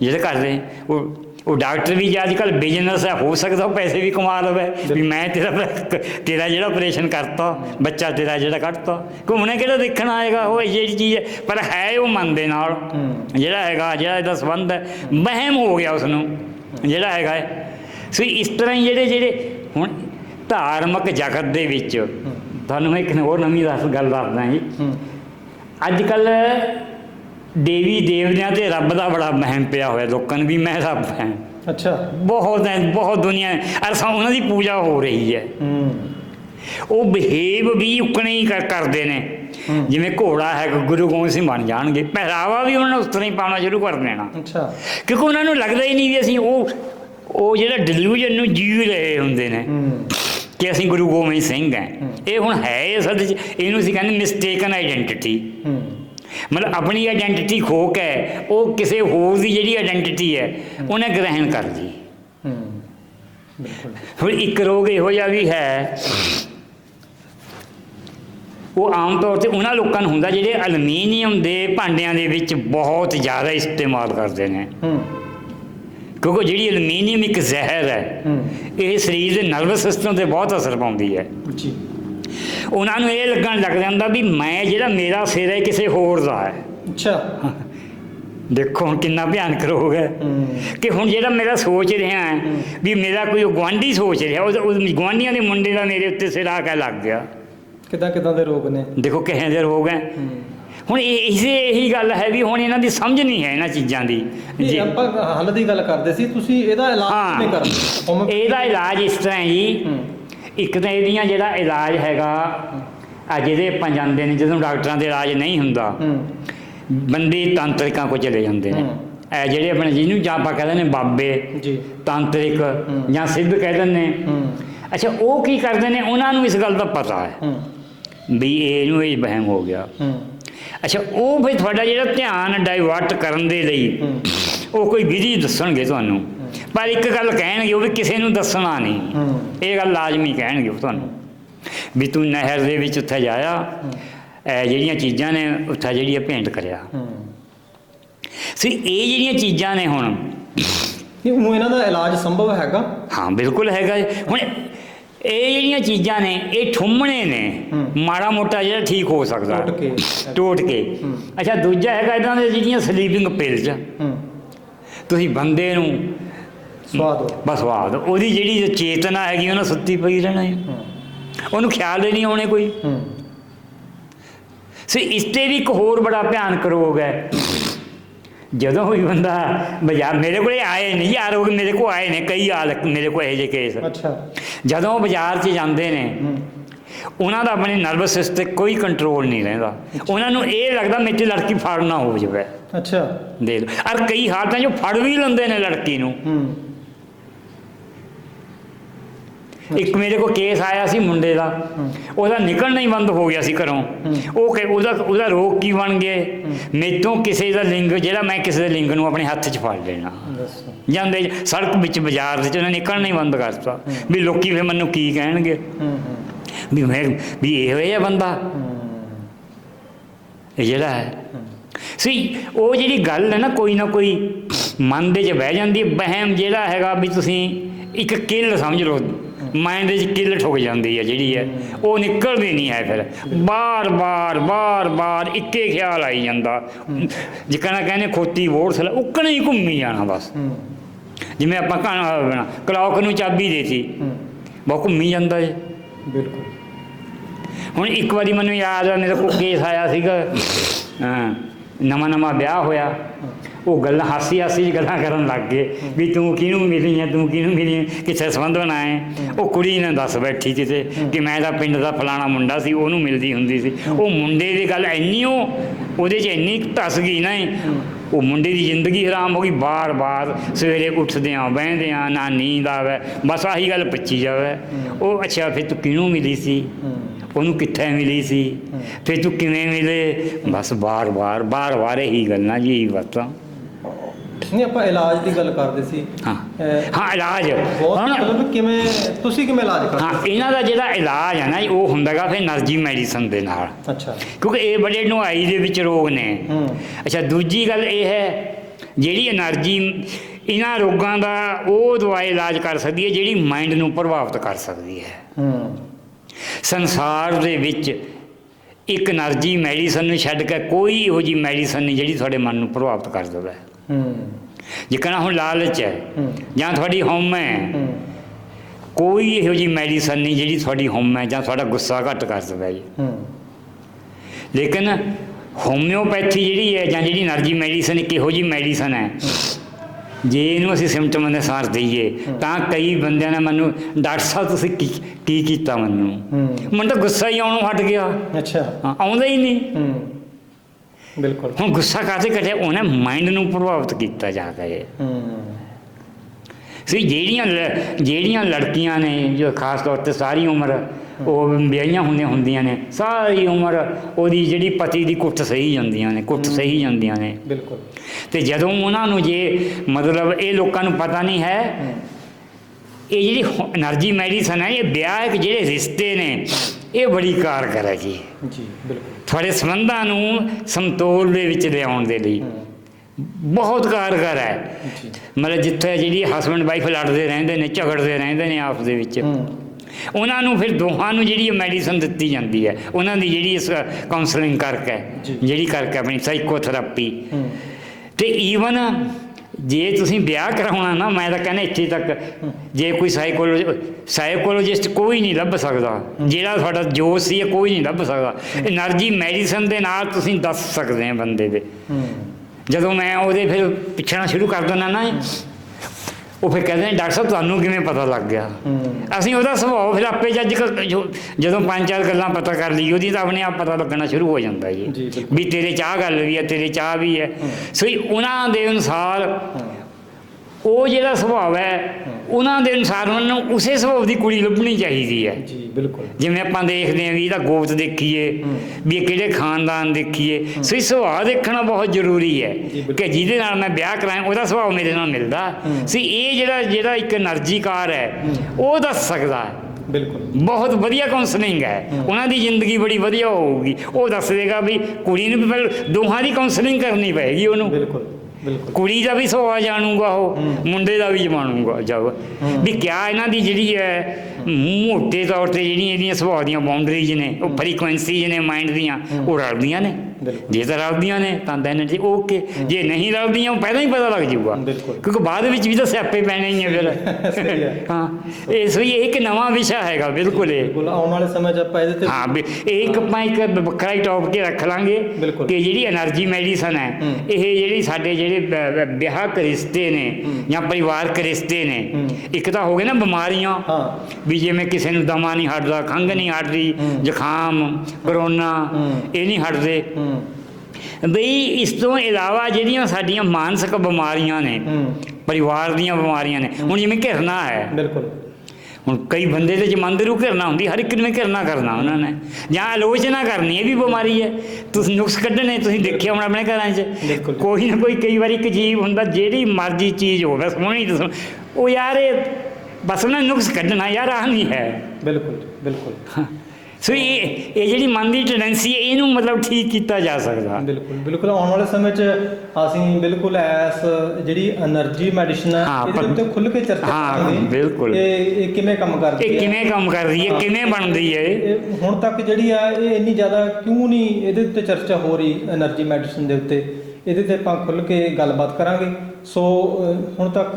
ਜਿਹੜੇ ਕਰਦੇ ਉਹ ਉਹ ਡਾਕਟਰ ਵੀ ਜੇ ਅੱਜ ਕੱਲ ਬਿਜ਼ਨਸ ਹੈ ਹੋ ਸਕਦਾ ਉਹ ਪੈਸੇ ਵੀ ਕਮਾ ਲਵੇ ਵੀ ਮੈਂ ਤੇਰਾ ਤੇਰਾ ਜਿਹੜਾ ਆਪਰੇਸ਼ਨ ਕਰਤਾ ਬੱਚਾ ਤੇਰਾ ਜਿਹੜਾ ਕੱਢਤਾ ਘੁੰਮਣੇ ਕਿਹੜਾ ਦੇਖਣ ਆਏਗਾ ਉਹ ਇਹ ਜਿਹੜੀ ਚੀਜ਼ ਹੈ ਪਰ ਹੈ ਉਹ ਮਨ ਦੇ ਨਾਲ। ਜਿਹੜਾ ਹੈਗਾ ਜਿਹੜਾ ਇਹਦਾ ਸੰਬੰਧ ਹੈ ਵਹਿਮ ਹੋ ਗਿਆ ਉਸ ਨੂੰ ਜਿਹੜਾ ਹੈਗਾ। ਸੋ ਇਸ ਤਰ੍ਹਾਂ ਹੀ ਜਿਹੜੇ ਜਿਹੜੇ ਹੁਣ ਧਾਰਮਿਕ ਜਗਤ ਦੇ ਵਿੱਚ ਤੁਹਾਨੂੰ ਮੈਂ ਇੱਕ ਹੋਰ ਨਵੀਂ ਗੱਲ ਦੱਸਦਾ ਜੀ। ਅੱਜ ਕੱਲ ਦੇਵੀ ਦੇਵਤਿਆਂ ਤੇ ਰੱਬ ਦਾ ਬੜਾ ਮਹਿਮ ਪਿਆ ਹੋਇਆ ਲੋਕਾਂ ਨੂੰ ਵੀ ਮੈਂ ਰੱਬ ਹਾਂ। ਅੱਛਾ। ਬਹੁਤ ਹੈ ਬਹੁਤ ਦੁਨੀਆ ਹੈ ਅਰ ਸਾ ਉਹਨਾਂ ਦੀ ਪੂਜਾ ਹੋ ਰਹੀ ਹੈ ਹੂੰ। ਉਹ ਬਿਹੇਵ ਵੀ ਉਕਣੇ ਹੀ ਕਰ- ਕਰਦੇ ਨੇ। ਜਿਵੇਂ ਘੋੜਾ ਹੈ ਗੁਰੂ ਗੋਬਿੰਦ ਸਿੰਘ ਬਣ ਜਾਣਗੇ। ਪਹਿਰਾਵਾ ਵੀ ਉਹਨਾਂ ਨੇ ਉਸ ਤਰ੍ਹਾਂ ਹੀ ਪਾਉਣਾ ਸ਼ੁਰੂ ਕਰ ਦੇਣਾ। ਅੱਛਾ। ਕਿਉਂਕਿ ਉਹਨਾਂ ਨੂੰ ਲੱਗਦਾ ਹੀ ਨਹੀਂ ਵੀ ਅਸੀਂ ਉਹ ਉਹ ਜਿਹੜਾ ਡਿਲੂਜਨ ਨੂੰ ਜੀ ਰਹੇ ਹੁੰਦੇ ਨੇ। ਹੂੰ। ਕਿ ਅਸੀਂ ਗੁਰੂ ਗੋਬਿੰਦ ਸਿੰਘ ਹਾਂ। ਇਹ ਹੁਣ ਹੈ ਅਸਲ 'ਚ ਇਹਨੂੰ ਅਸੀਂ ਕਹਿੰਦੇ ਮਿਸਟੇਕਨ ਆਈਡੈਂਟੀਟੀ ਹੂੰ। ਮਤਲਬ ਆਪਣੀ ਆਇਡੈਂਟੀਟੀ ਖੋ ਕੇ ਉਹ ਕਿਸੇ ਹੋਰ ਦੀ ਜਿਹੜੀ ਆਇਡੈਂਟੀਟੀ ਹੈ ਉਹਨੇ ਗ੍ਰਹਿਣ ਕਰ ਲਈ। ਬਿਲਕੁਲ। ਹੁਣ ਇੱਕ ਰੋਗ ਇਹੋ ਜਿਹਾ ਵੀ ਹੈ ਉਹ ਆਮ ਤੌਰ ਤੇ ਉਹਨਾਂ ਲੋਕਾਂ ਨੂੰ ਹੁੰਦਾ ਜਿਹੜੇ ਐਲੂਮੀਨੀਅਮ ਦੇ ਭਾਂਡਿਆਂ ਦੇ ਵਿੱਚ ਬਹੁਤ ਜ਼ਿਆਦਾ ਇਸਤੇਮਾਲ ਕਰਦੇ ਨੇ। ਹੂੰ। ਕਿਉਂਕਿ ਜਿਹੜੀ ਐਲੂਮੀਨੀਅਮ ਇੱਕ ਜ਼ਹਿਰ ਹੈ ਇਹ ਸਰੀਰ ਦੇ ਨਰਵਸ ਸਿਸਟਮ ਤੇ ਬਹੁਤ ਅਸਰ ਪਾਉਂਦੀ ਹੈ। ਜੀ। ਉਹਨਾਂ ਨੂੰ ਇਹ ਲੱਗਣ ਲੱਗ ਜਾਂਦਾ ਵੀ ਮੈਂ ਜਿਹੜਾ ਮੇਰਾ ਸਿਰ ਹੈ ਕਿਸੇ ਹੋਰ ਦਾ ਹੈ। ਅੱਛਾ। ਦੇਖੋ ਹੁਣ ਕਿੰਨਾ ਭਿਆਨਕ ਰੋਗ ਹੈ। ਕਿ ਹੁਣ ਜਿਹੜਾ ਮੇਰਾ ਸੋਚ ਰਿਹਾ ਹੈ ਵੀ ਮੇਰਾ ਕੋਈ ਗਵਾਂਢੀ ਸੋਚ ਰਿਹਾ ਉਹ ਉਹ ਗਵਾਂਢੀਆਂ ਦੇ ਮੁੰਡੇ ਦਾ ਮੇਰੇ ਉੱਤੇ ਸਿਰ ਆ ਕੇ ਲੱਗ ਗਿਆ। ਕਿਦਾਂ ਕਿਦਾਂ ਦੇ ਰੋਗ ਨੇ? ਦੇਖੋ ਕਿਹੋ ਜਿਹੇ ਰੋਗ ਹੂੰ। ਹੁਣ ਇਹ ਇਸੇ ਇਹੀ ਗੱਲ ਹੈ ਵੀ ਹੁਣ ਇਹਨਾਂ ਦੀ ਸਮਝ ਨਹੀਂ ਹੈ ਇਹਨਾਂ ਚੀਜ਼ਾਂ ਦੀ। ਜੀ। ਆਪਾਂ ਹੱਲ ਦੀ ਗੱਲ ਕਰਦੇ ਸੀ ਤੁਸੀਂ ਇਹਦਾ ਇਲਾਜ। ਕਿਵੇਂ ਕਰਦੇ? ਇਹਦਾ ਇਲਾਜ ਇਸ ਤਰ੍ਹਾਂ ਹੈ ਜੀ। ਇੱਕ ਤਾਂ ਇਹਦੀਆਂ ਜਿਹੜਾ ਇਲਾਜ ਹੈਗਾ ਆ ਜਿਹਦੇ ਆਪਾਂ ਜਾਂਦੇ ਨੇ ਜਦੋਂ ਡਾਕਟਰਾਂ ਦੇ ਇਲਾਜ ਨਹੀਂ ਹੁੰਦਾ ਬੰਦੇ ਤਾਂਤਰਿਕਾਂ ਕੋ ਚਲੇ ਜਾਂਦੇ ਨੇ। ਇਹ ਜਿਹੜੇ ਆਪਣੇ ਜਿਹਨੂੰ ਜਾਂ ਆਪਾਂ ਕਹਿੰਦੇ ਨੇ ਬਾਬੇ ਜੀ। ਤਾਂਤਰਿਕ। ਜਾਂ ਸਿੱਧ ਕਹਿ ਦਿੰਦੇ ਹੂੰ। ਅੱਛਾ ਉਹ ਕੀ ਕਰਦੇ ਨੇ? ਉਹਨਾਂ ਨੂੰ ਇਸ ਗੱਲ ਦਾ ਪਤਾ ਹੈ ਵੀ ਇਹਨੂੰ ਇਹ ਵਹਿਮ ਹੋ ਗਿਆ। ਅੱਛਾ ਉਹ ਫਿਰ ਤੁਹਾਡਾ ਜਿਹੜਾ ਧਿਆਨ ਡਾਈਵਰਟ ਕਰਨ ਦੇ ਲਈ ਉਹ ਕੋਈ ਵਿਧੀ ਦੱਸਣਗੇ ਤੁਹਾਨੂੰ। ਪਰ ਇੱਕ ਗੱਲ ਕਹਿਣਗੇ ਉਹ ਵੀ ਕਿਸੇ ਨੂੰ ਦੱਸਣਾ ਨਹੀਂ। ਇਹ ਗੱਲ ਲਾਜ਼ਮੀ ਕਹਿਣਗੇ ਉਹ ਤੁਹਾਨੂੰ। ਵੀ ਤੂੰ ਨਹਿਰ ਦੇ ਵਿੱਚ ਉੱਥੇ ਜਾਇਆ ਇਹ ਜਿਹੜੀਆਂ ਚੀਜ਼ਾਂ ਨੇ ਉੱਥੇ ਜਿਹੜੀ ਇਹ ਭੇਂਟ ਕਰਿਆ। ਸੋ ਇਹ ਜਿਹੜੀਆਂ ਚੀਜ਼ਾਂ ਨੇ ਹੁਣ ਇਹ ਉਹ ਇਹਨਾਂ ਦਾ ਇਲਾਜ ਸੰਭਵ ਹੈਗਾ? ਹਾਂ ਬਿਲਕੁਲ ਹੈਗਾ। ਹੁਣ ਇਹ ਜਿਹੜੀਆਂ ਚੀਜ਼ਾਂ ਨੇ ਇਹ ਠੁੰਮਣੇ ਨੇ। ਮਾੜਾ ਮੋਟਾ ਜਿਹੜਾ ਠੀਕ ਹੋ ਸਕਦਾ। ਟੁੱਟ ਕੇ। ਟੋਟ ਕੇ। ਹੂੰ। ਅੱਛਾ ਦੂਜਾ ਹੈਗਾ ਇਹਨਾਂ ਦੇ ਜਿਹੜੀਆਂ ਸਲੀਪਿੰਗ ਪਿਲਸ ਤੁਸੀਂ ਬੰਦੇ ਨੂੰ ਸਵਾਦ ਬਸ ਬਾਦ ਉਹਦੀ ਜਿਹੜੀ ਚੇਤਨਾ ਹੈਗੀ ਉਹਨਾਂ ਸੁੱਤੀ ਪਈ ਰਹਿਣਾ ਹੈ। ਉਹਨੂੰ ਖਿਆਲ ਹੀ ਨਹੀਂ ਆਉਣੇ ਕੋਈ। ਸੋ ਇਸ ਤੇ ਵੀ ਇੱਕ ਹੋਰ ਬੜਾ ਭਿਆਨਕ ਰੋਗ ਹੈ ਜਦੋਂ ਕੋਈ ਬੰਦਾ ਬਾਜ਼ਾਰ ਮੇਰੇ ਕੋਲੇ ਆਏ ਨਹੀਂ ਯਾਰ ਉਹ ਮੇਰੇ ਕੋਲ ਆਏ ਨੇ ਕਈ ਹਾਲ ਮੇਰੇ ਕੋਲ ਇਹੋ ਜਿਹੇ ਕੇਸ ਅੱਛਾ। ਜਦੋਂ ਉਹ ਬਾਜ਼ਾਰ 'ਚ ਜਾਂਦੇ ਨੇ ਉਹਨਾਂ ਦਾ ਆਪਣੇ ਨਰਵਸ ਸਿਸਟਮ ਤੇ ਕੋਈ ਕੰਟਰੋਲ ਨਹੀਂ ਰਹਿੰਦਾ। ਉਹਨਾਂ ਨੂੰ ਇਹ ਲੱਗਦਾ ਮੇਰੇ 'ਚ ਲੜਕੀ ਫੜ ਨਾ ਹੋ ਜਾਵੇ। ਅੱਛਾ। ਦੇਖ ਔਰ ਕਈ ਹਾਲਤਾਂ 'ਚ ਫੜ ਵੀ ਲੈਂਦੇ ਨੇ ਲੜਕੀ ਨੂੰ। ਹੂੰ। ਇੱਕ ਮੇਰੇ ਕੋਲ ਕੇਸ ਆਇਆ ਸੀ ਮੁੰਡੇ ਦਾ। ਉਹਦਾ ਨਿਕਲਣਾ ਹੀ ਬੰਦ ਹੋ ਗਿਆ ਸੀ ਘਰੋਂ। ਉਹ ਕਿ ਉਹਦਾ ਉਹਦਾ ਰੋਗ ਕੀ ਬਣ ਗਏ ਮੇਤੋਂ ਕਿਸੇ ਦਾ ਲਿੰਗ ਜਿਹੜਾ ਮੈਂ ਕਿਸੇ ਦੇ ਲਿੰਗ ਨੂੰ ਆਪਣੇ ਹੱਥ 'ਚ ਫੜ ਲੈਣਾ। ਜਾਂਦੇ ਸੜਕ ਵਿੱਚ ਬਾਜ਼ਾਰ ਦੇ 'ਚ ਉਹਨੇ ਨਿਕਲਣਾ ਹੀ ਬੰਦ ਕਰਤਾ। ਵੀ ਲੋਕੀ ਫਿਰ ਮੈਨੂੰ ਕੀ ਕਹਿਣਗੇ? ਵੀ ਮੈਂ ਵੀ ਇਹੋ ਜਿਹਾ ਬੰਦਾ। ਇਹ ਜਿਹੜਾ ਹੈ। ਸੀ ਉਹ ਜਿਹੜੀ ਗੱਲ ਹੈ ਨਾ ਕੋਈ ਨਾ ਕੋਈ ਮਨ ਦੇ 'ਚ ਬਹਿ ਜਾਂਦੀ ਹੈ। ਵਹਿਮ ਜਿਹੜਾ ਹੈਗਾ ਵੀ ਤੁਸੀਂ ਇੱਕ ਕਿੱਲ ਸਮਝ ਲਓ। ਮਾਈਂਡ ਦੇ 'ਚ ਕਿੱਲ ਠੁਕ ਜਾਂਦੀ ਹੈ ਜਿਹੜੀ ਹੈ ਉਹ ਨਿਕਲਦੀ ਨਹੀਂ ਹੈ ਫਿਰ। ਬਾਰ ਬਾਰ ਬਾਰ ਬਾਰ ਇੱਕੇ ਖਿਆਲ ਆਈ ਜਾਂਦਾ। ਜਿਕਣਾ ਕਹਿੰਦੇ ਖੋਤੀ ਵੋੜ ਸਲਾ ਉੱਕਣੇ ਹੀ ਘੁੰਮੀ ਜਾਣਾ ਬਸ। ਹੂੰ। ਜਿਵੇਂ ਆਪਾਂ ਕਹਾਂ ਕਲੌਕ ਨੂੰ ਚਾਬੀ ਦੇਤੀ ਹੂੰ। ਬਹੁਤ ਘੁੰਮੀ ਜਾਂਦਾ ਏ। ਬਿਲਕੁਲ। ਹੁਣ ਇੱਕ ਵਾਰੀ ਮੈਨੂੰ ਯਾਦ ਆ ਮੇਰੇ ਕੋਲ ਕੇਸ ਆਇਆ ਸੀਗਾ। ਹਾਂ ਨਵਾਂ ਨਵਾਂ ਵਿਆਹ ਹੋਇਆ। ਉਹ ਗੱਲਾਂ ਹਾਸੀ ਹਾਸੀ ਜਿਹੀ ਗੱਲਾਂ ਕਰਨ ਲੱਗ ਗਏ ਵੀ ਤੂੰ ਕਿਹਨੂੰ ਮਿਲੀ ਹੈ ਤੂੰ ਕਿਹਨੂੰ ਮਿਲੀ ਹੈ ਕਿੱਥੇ ਸੰਬੰਧ ਬਣਾਏ ਉਹ ਕੁੜੀ ਨੇ ਦੱਸ ਬੈਠੀ ਕਿਤੇ ਕਿ ਮੈਂ ਤਾਂ ਪਿੰਡ ਦਾ ਫਲਾਣਾ ਮੁੰਡਾ ਸੀ ਉਹਨੂੰ ਮਿਲਦੀ ਹੁੰਦੀ ਸੀ। ਉਹ ਮੁੰਡੇ ਦੀ ਗੱਲ ਇੰਨੀ ਉਹ ਉਹਦੇ 'ਚ ਇੰਨੀ ਧਸ ਗਈ ਨਾ ਉਹ ਮੁੰਡੇ ਦੀ ਜ਼ਿੰਦਗੀ ਹਰਾਮ ਹੋ ਗਈ ਬਾਰ-ਬਾਰ ਸਵੇਰੇ ਉੱਠਦਿਆਂ ਬਹਿੰਦਿਆਂ ਨਾ ਨੀਂਦ ਆਵੇ ਬਸ ਆਹੀ ਗੱਲ ਪੱਚੀ ਜਾਵੇ। ਉਹ ਅੱਛਾ ਫਿਰ ਤੂੰ ਕਿਹਨੂੰ ਮਿਲੀ ਸੀ? ਉਹਨੂੰ ਕਿੱਥੇ ਮਿਲੀ ਸੀ? ਫਿਰ ਤੂੰ ਕਿਵੇਂ ਮਿਲੇ? ਬਸ ਬਾਰ-ਬਾਰ ਬਾਰ-ਬਾਰ ਇਹੀ ਗੱਲਾਂ ਜੀ ਬਾਤਾਂ ਨਹੀਂ ਆਪਾਂ ਇਲਾਜ ਦੀ ਗੱਲ ਕਰਦੇ ਸੀ। ਹਾਂ। ਹਾਂ ਇਲਾਜ। ਹੁਣ ਮਤਲਬ ਕਿਵੇਂ ਤੁਸੀਂ ਕਿਵੇਂ ਇਲਾਜ ਕਰਦੇ ਹਾਂ ਇਹਨਾਂ ਦਾ ਜਿਹੜਾ ਇਲਾਜ ਹੈ ਨਾ ਉਹ ਹੁੰਦਾਗਾ ਫਿਰ એનર્ਜੀ ਮੈਡੀਸਨ ਦੇ ਨਾਲ। ਅੱਛਾ। ਕਿਉਂਕਿ ਇਹ ਬੜੇ ਨੁਆਈ ਦੇ ਵਿੱਚ ਰੋਗ ਨੇ। ਅੱਛਾ ਦੂਜੀ ਗੱਲ ਇਹ ਹੈ ਜਿਹੜੀ એનર્ਜੀ ਇਹਨਾਂ ਰੋਗਾਂ ਦਾ ਉਹ ਦਵਾਈ ਇਲਾਜ ਕਰ ਸਕਦੀ ਹੈ ਜਿਹੜੀ ਮਾਈਂਡ ਨੂੰ ਪ੍ਰਭਾਵਿਤ ਕਰ ਸਕਦੀ ਹੈ। ਹੂੰ। ਸੰਸਾਰ ਦੇ ਵਿੱਚ ਇੱਕ એનર્ਜੀ ਮੈਡੀਸਨ ਨੂੰ ਛੱਡ ਕੇ ਕੋਈ ਇਹੋ ਜੀ ਮੈਡੀਸਨ ਨਹੀਂ ਜਿਹੜੀ ਤੁਹਾਡੇ ਮਨ ਨੂੰ ਪ੍ਰਭਾਵਿਤ ਕਰ ਦਵੇ। ਜਿਕਣਾ ਹੁਣ ਲਾਲਚ ਹੈ ਜਾਂ ਤੁਹਾਡੀ ਹਉਮ ਹੈ ਕੋਈ ਇਹੋ ਜੀ ਮੈਡੀਸਨ ਨਹੀਂ ਜਿਹੜੀ ਤੁਹਾਡੀ ਹਉਮ ਹੈ ਜਾਂ ਤੁਹਾਡਾ ਗੁੱਸਾ ਘੱਟ ਕਰ ਸਕਦਾ ਜੀ। ਲੇਕਿਨ ਹੋਮਿਓਪੈਥੀ ਜਿਹੜੀ ਹੈ ਜਾਂ ਜਿਹੜੀ એનર્ਜੀ ਮੈਡੀਸਨ ਇੱਕ ਇਹੋ ਜੀ ਮੈਡੀਸਨ ਹੈ ਜੇ ਇਹਨੂੰ ਅਸੀਂ ਸਿੰਪਟਮ ਦੇ ਸਾਰ ਦਈਏ ਤਾਂ ਕਈ ਬੰਦਿਆਂ ਨੇ ਮੈਨੂੰ ਡਾਕਟਰ ਸਾਹਿਬ ਤੁਸੀਂ ਕੀ ਕੀ ਕੀਤਾ ਮੈਨੂੰ? ਮੈਨੂੰ ਤਾਂ ਗੁੱਸਾ ਹੀ ਆਉਣੋਂ ਹਟ ਗਿਆ। ਅੱਛਾ। ਆਉਂਦਾ ਹੀ ਨਹੀਂ। ਬਿਲਕੁਲ। ਹੁਣ ਗੁੱਸਾ ਕਾਦੇ ਕਰਿਆ? ਉਹਨੇ ਮਾਈਂਡ ਨੂੰ ਪ੍ਰਭਾਵਿਤ ਕੀਤਾ ਜਾ ਕੇ। ਸੀ ਜਿਹੜੀਆਂ ਜਿਹੜੀਆਂ ਲੜਕੀਆਂ ਨੇ ਜੋ ਖਾਸ ਤੌਰ ਤੇ ਸਾਰੀ ਉਮਰ ਉਹ ਵਿਆਹੀਆਂ ਹੁੰਦੀਆਂ ਹੁੰਦੀਆਂ ਨੇ ਸਾਰੀ ਉਮਰ ਉਹਦੀ ਜਿਹੜੀ ਪਤੀ ਦੀ ਕੁੱਟ ਸਹੀ ਜਾਂਦੀਆਂ ਨੇ ਕੁੱਟ ਸਹੀ ਜਾਂਦੀਆਂ ਨੇ। ਬਿਲਕੁਲ। ਤੇ ਜਦੋਂ ਉਹਨਾਂ ਨੂੰ ਜੇ ਮਤਲਬ ਇਹ ਲੋਕਾਂ ਨੂੰ ਪਤਾ ਨਹੀਂ ਹੈ ਇਹ ਜਿਹੜੀ એનર્ਜੀ ਮੈਡੀਸਨ ਹੈ ਇਹ ਵਿਆਹ ਇੱਕ ਜਿਹੜੇ ਰਿਸ਼ਤੇ ਨੇ ਇਹ ਬੜੀ ਕਾਰਗਰ ਹੈ ਜੀ। ਜੀ ਬਿਲਕੁਲ। ਤੁਹਾਡੇ ਸੰਬੰਧਾਂ ਨੂੰ ਸਮਤੋਲ ਦੇ ਵਿੱਚ ਲਿਆਉਣ ਦੇ ਲਈ। ਬਹੁਤ ਕਾਰਗਰ ਹੈ। ਮਤਲਬ ਜਿੱਥੇ ਜਿਹੜੀ ਹਸਬੰਡ ਵਾਈਫ ਲੜਦੇ ਰਹਿੰਦੇ ਨੇ ਝਗੜਦੇ ਰਹਿੰਦੇ ਨੇ ਆਪਸ ਦੇ ਵਿੱਚ। ਉਹਨਾਂ ਨੂੰ ਫਿਰ ਦੋਹਾਂ ਨੂੰ ਜਿਹੜੀ ਮੈਡੀਸਨ ਦਿੱਤੀ ਜਾਂਦੀ ਹੈ ਉਹਨਾਂ ਦੀ ਜਿਹੜੀ ਇਸ ਕਾਉਂਸਲਿੰਗ ਕਰਕੇ। ਜਿਹੜੀ ਕਰਕੇ ਆਪਣੀ ਸਾਈਕੋਥੈਰੇਪੀ ਤੇ ਈਵਨ ਜੇ ਤੁਸੀਂ ਵਿਆਹ ਕਰਾਉਣਾ ਨਾ ਮੈਂ ਤਾਂ ਕਹਿੰਦਾ ਇੱਥੇ ਤੱਕ। ਜੇ ਕੋਈ ਸਾਈਕੋਲੋਜੀ ਸਾਈਕੋਲੋਜਿਸਟ ਕੋਈ ਨਹੀਂ ਲੱਭ ਸਕਦਾ। ਜਿਹੜਾ ਤੁਹਾਡਾ ਜੋਸ਼ ਸੀ ਕੋਈ ਨਹੀਂ ਲੱਭ ਸਕਦਾ। એનર્ਜੀ ਮੈਡੀਸਨ ਦੇ ਨਾਲ ਤੁਸੀਂ ਦੱਸ ਸਕਦੇ ਆ ਬੰਦੇ ਦੇ। ਜਦੋਂ ਮੈਂ ਉਹਦੇ ਫਿਰ ਪਿੱਛਣਾ ਸ਼ੁਰੂ ਕਰ ਦਿੰਦਾ ਨਾ ਉਹ ਫਿਰ ਕਹਿੰਦੇ ਨੇ ਡਾਕਟਰ ਸਾਹਿਬ ਤੁਹਾਨੂੰ ਕਿਵੇਂ ਪਤਾ ਲੱਗ ਗਿਆ? ਅਸੀਂ ਉਹਦਾ ਸੁਭਾਅ ਫਿਰ ਆਪੇ ਜੱਜ ਜਦੋਂ ਪੰਜ ਚਾਰ ਗੱਲਾਂ ਪਤਾ ਕਰ ਲਈ ਉਹਦੀ ਤਾਂ ਆਪਣੇ ਆਪ ਪਤਾ ਲੱਗਣਾ ਸ਼ੁਰੂ ਹੋ ਜਾਂਦਾ ਜੀ। ਵੀ ਤੇਰੇ ਚਾਹ ਗੱਲ ਵੀ ਹੈ ਤੇਰੇ ਚਾਹ ਵੀ ਹੈ। ਸੋ ਉਹਨਾਂ ਦੇ ਅਨੁਸਾਰ ਉਹ ਜਿਹੜਾ ਸੁਭਾਅ ਹੈ। ਉਹਨਾਂ ਦੇ ਅਨੁਸਾਰ ਉਹਨਾਂ ਨੂੰ ਉਸੇ ਸੁਭਾਅ ਦੀ ਕੁੜੀ ਲੱਭਣੀ ਚਾਹੀਦੀ ਹੈ। ਜੀ ਬਿਲਕੁਲ। ਜਿਵੇਂ ਆਪਾਂ ਦੇਖਦੇ ਆਂ ਵੀ ਇਹਦਾ ਗੋਤ ਦੇਖੀਏ ਵੀ ਇਹ ਕਿਹੜੇ ਖਾਨਦਾਨ ਦੇਖੀਏ। ਸੋ ਸੁਭਾਅ ਦੇਖਣਾ ਬਹੁਤ ਜ਼ਰੂਰੀ ਹੈ ਕਿ ਜਿਹਦੇ ਨਾਲ ਮੈਂ ਵਿਆਹ ਕਰਾਂ ਉਹਦਾ ਸੁਭਾਅ ਮੇਰੇ ਨਾਲ ਮਿਲਦਾ। ਸੀ ਇਹ ਜਿਹੜਾ ਜਿਹੜਾ ਇੱਕ એનર્ਜੀਕਾਰ ਹੈ ਉਹ ਦੱਸ ਸਕਦਾ ਹੈ। ਬਿਲਕੁਲ। ਬਹੁਤ ਵਧੀਆ ਕਾਉਂਸਲਿੰਗ ਹੈ। ਉਹਨਾਂ ਦੀ ਜ਼ਿੰਦਗੀ ਬੜੀ ਵਧੀਆ ਹੋਊਗੀ। ਉਹ ਦੱਸ ਦੇਗਾ ਵੀ ਕੁੜੀ ਨੂੰ ਵੀ ਦੋਹਾਂ ਦੀ ਕਾਉਂਸਲਿੰਗ ਕਰਨੀ ਪਏਗੀ ਉਹਨੂੰ। ਬਿਲਕੁਲ। ਕੁੜੀ ਦਾ ਵੀ ਸੁਭਾਅ ਜਾਣੂਗਾ ਉਹ। ਮੁੰਡੇ ਦਾ ਵੀ ਜਾਣੂਗਾ ਜਬ ਹੂੰ। ਵੀ ਕਿਆ ਇਹਨਾਂ ਦੀ ਜਿਹੜੀ ਹੈ ਮੋਟੇ ਤੌਰ ਤੇ ਜਿਹੜੀਆਂ ਇਹਦੀਆਂ ਸੁਭਾਅ ਦੀਆਂ ਬਾਉਂਡਰੀਜ਼ ਨੇ ਉਹ ਫ੍ਰੀਕੁਐਂਸੀਜ਼ ਨੇ ਮਾਈਂਡ ਦੀਆਂ ਉਹ ਰਲਦੀਆਂ ਨੇ। ਜੇ ਤਾਂ ਰਲਦੀਆਂ ਨੇ ਤਾਂ ਦੈਨ ਜੀ ਓਕੇ ਜੇ ਨਹੀਂ ਰਲਦੀਆਂ ਉਹ ਪਹਿਲਾਂ ਹੀ ਪਤਾ ਲੱਗ ਜਾਊਗਾ। ਕਿਉਂਕਿ ਬਾਅਦ ਵਿੱਚ ਵੀ ਤਾਂ ਸਿਆਪੇ ਪੈਣੇ ਹੀ ਆ ਫਿਰ। (laughs) ਹਾਂ। ਇਹ ਸੋ ਇਹ ਇੱਕ ਨਵਾਂ ਵਿਸ਼ਾ ਹੈਗਾ ਬਿਲਕੁਲ ਇਹ। ਆਉਣ ਵਾਲੇ ਸਮੇਂ 'ਚ ਆਪਾਂ ਇਹਦੇ ਤੇ ਹਾਂ ਇਹ ਇੱਕ ਆਪਾਂ ਇੱਕ ਵੱਖਰਾ ਟੌਪ ਕੇ ਰੱਖ ਲਾਂਗੇ ਕਿ ਜਿਹੜੀ એનર્ਜੀ ਮੈਡੀਸਨ ਹੈ ਇਹ ਜਿਹੜੀ ਸਾਡੇ ਜਿਹੜੇ ਵਿਆਹ ਕਰ ਰਿਸ਼ਤੇ ਨੇ ਜਾਂ ਪਰਿਵਾਰਕ ਰਿਸ਼ਤੇ ਨੇ ਇੱਕ ਤਾਂ ਹੋ ਗਏ ਨਾ ਬਿਮਾਰੀਆਂ। ਵੀ ਜਿਵੇਂ ਕਿਸੇ ਨੂੰ ਦਮਾ ਨਹੀਂ ਹਟਦਾ ਖੰਘ ਨਹੀਂ ਹਟਦੀ ਜ਼ੁਕਾਮ ਕਰੋਨਾ ਇਹ ਨਹੀਂ ਹਟਦੇ। ਬਈ ਇਸ ਤੋਂ ਇਲਾਵਾ ਜਿਹੜੀਆਂ ਸਾਡੀਆਂ ਮਾਨਸਿਕ ਬਿਮਾਰੀਆਂ ਨੇ ਪਰਿਵਾਰ ਦੀਆਂ ਬਿਮਾਰੀਆਂ ਨੇ ਹੁਣ ਜਿਵੇਂ ਘਿਰਨਾ ਹੈ। ਬਿਲਕੁਲ। ਹੁਣ ਕਈ ਬੰਦੇ ਤੇ ਜਮੰਦਰੂ ਘਿਰਨਾ ਹੁੰਦੀ ਹਰ ਇੱਕ ਨੇ ਘਿਰਨਾ ਕਰਨਾ ਉਹਨਾਂ ਨੇ। ਜਾਂ ਆਲੋਚਨਾ ਕਰਨੀ ਇਹ ਵੀ ਬਿਮਾਰੀ ਹੈ। ਤੁਸੀਂ ਨੁਕਸ ਕੱਢਣੇ ਤੁਸੀਂ ਦੇਖਿਆ ਹੋਣਾ ਆਪਣੇ ਘਰਾਂ 'ਚ। ਕੋਈ ਨਾ ਕੋਈ ਕਈ ਵਾਰੀ ਇੱਕ ਜੀਵ ਹੁੰਦਾ ਜਿਹੜੀ ਮਰਜ਼ੀ ਚੀਜ਼ ਹੋਵੇ ਸੋਹਣੀ ਤੇ ਸੋਹਣੀ। ਉਹ ਯਾਰ ਇਹ ਬਸ ਉਹਨਾਂ ਨੇ ਨੁਕਸ ਕੱਢਣਾ ਯਾਰ ਆਹ ਨਹੀਂ ਹੈ। ਬਿਲਕੁਲ ਬਿਲਕੁਲ। ਸੋ ਇਹ ਇਹ ਜਿਹੜੀ ਮਨ ਦੀ ਟੈਂਡੈਂਸੀ ਹੈ ਇਹਨੂੰ ਮਤਲਬ ਠੀਕ ਕੀਤਾ ਜਾ ਸਕਦਾ। ਬਿਲਕੁਲ ਬਿਲਕੁਲ। ਆਉਣ ਵਾਲੇ ਸਮੇਂ 'ਚ ਅਸੀਂ ਬਿਲਕੁਲ ਐਸ ਜਿਹੜੀ એનર્ਜੀ ਮੈਡੀਸਨ ਇਹਦੇ ਉੱਤੇ ਖੁੱਲ ਕੇ ਚਰਚਾ ਕਰਾਂਗੇ। ਹਾਂ ਬਿਲਕੁਲ। ਇਹ ਕਿਵੇਂ ਕੰਮ ਕਰਦੀ ਹੈ? ਇਹ ਕਿਵੇਂ ਕੰਮ ਕਰਦੀ ਹੈ? ਕਿਵੇਂ ਬਣਦੀ ਹੈ ਹੁਣ ਤੱਕ ਜਿਹੜੀ ਆ ਇਹ ਇੰਨੀ ਜ਼ਿਆਦਾ ਕਿਉਂ ਨਹੀਂ ਇਹਦੇ ਉੱਤੇ ਚਰਚਾ ਹੋ ਰਹੀ એનર્ਜੀ ਮੈਡੀਸਨ ਦੇ ਉੱਤੇ? ਇਹਦੇ ਤੇ ਆਪਾਂ ਖੁੱਲ ਕੇ ਗੱਲਬਾਤ ਕਰਾਂਗੇ। ਸੋ ਹੁਣ ਤੱਕ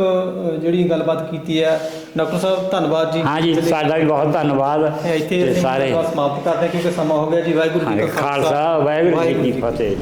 ਜਿਹੜੀ ਗੱਲਬਾਤ ਕੀਤੀ ਹੈ ਡਾਕਟਰ ਸਾਹਿਬ ਧੰਨਵਾਦ ਜੀ। ਹਾਂ ਜੀ ਸਾਡਾ ਵੀ ਬਹੁਤ ਧੰਨਵਾਦ ਇੱਥੇ ਸਾਰੇ। ਸਮਾਪਤ ਕਰਦੇ ਕਿਉਂਕਿ ਸਮਾਂ ਹੋ ਗਿਆ ਜੀ ਵਾਹਿਗੁਰੂ ਜੀ ਕਾ ਖਾਲਸਾ। ਵਾਹਿਗੁਰੂ ਜੀ ਕੀ ਫਤਿਹ।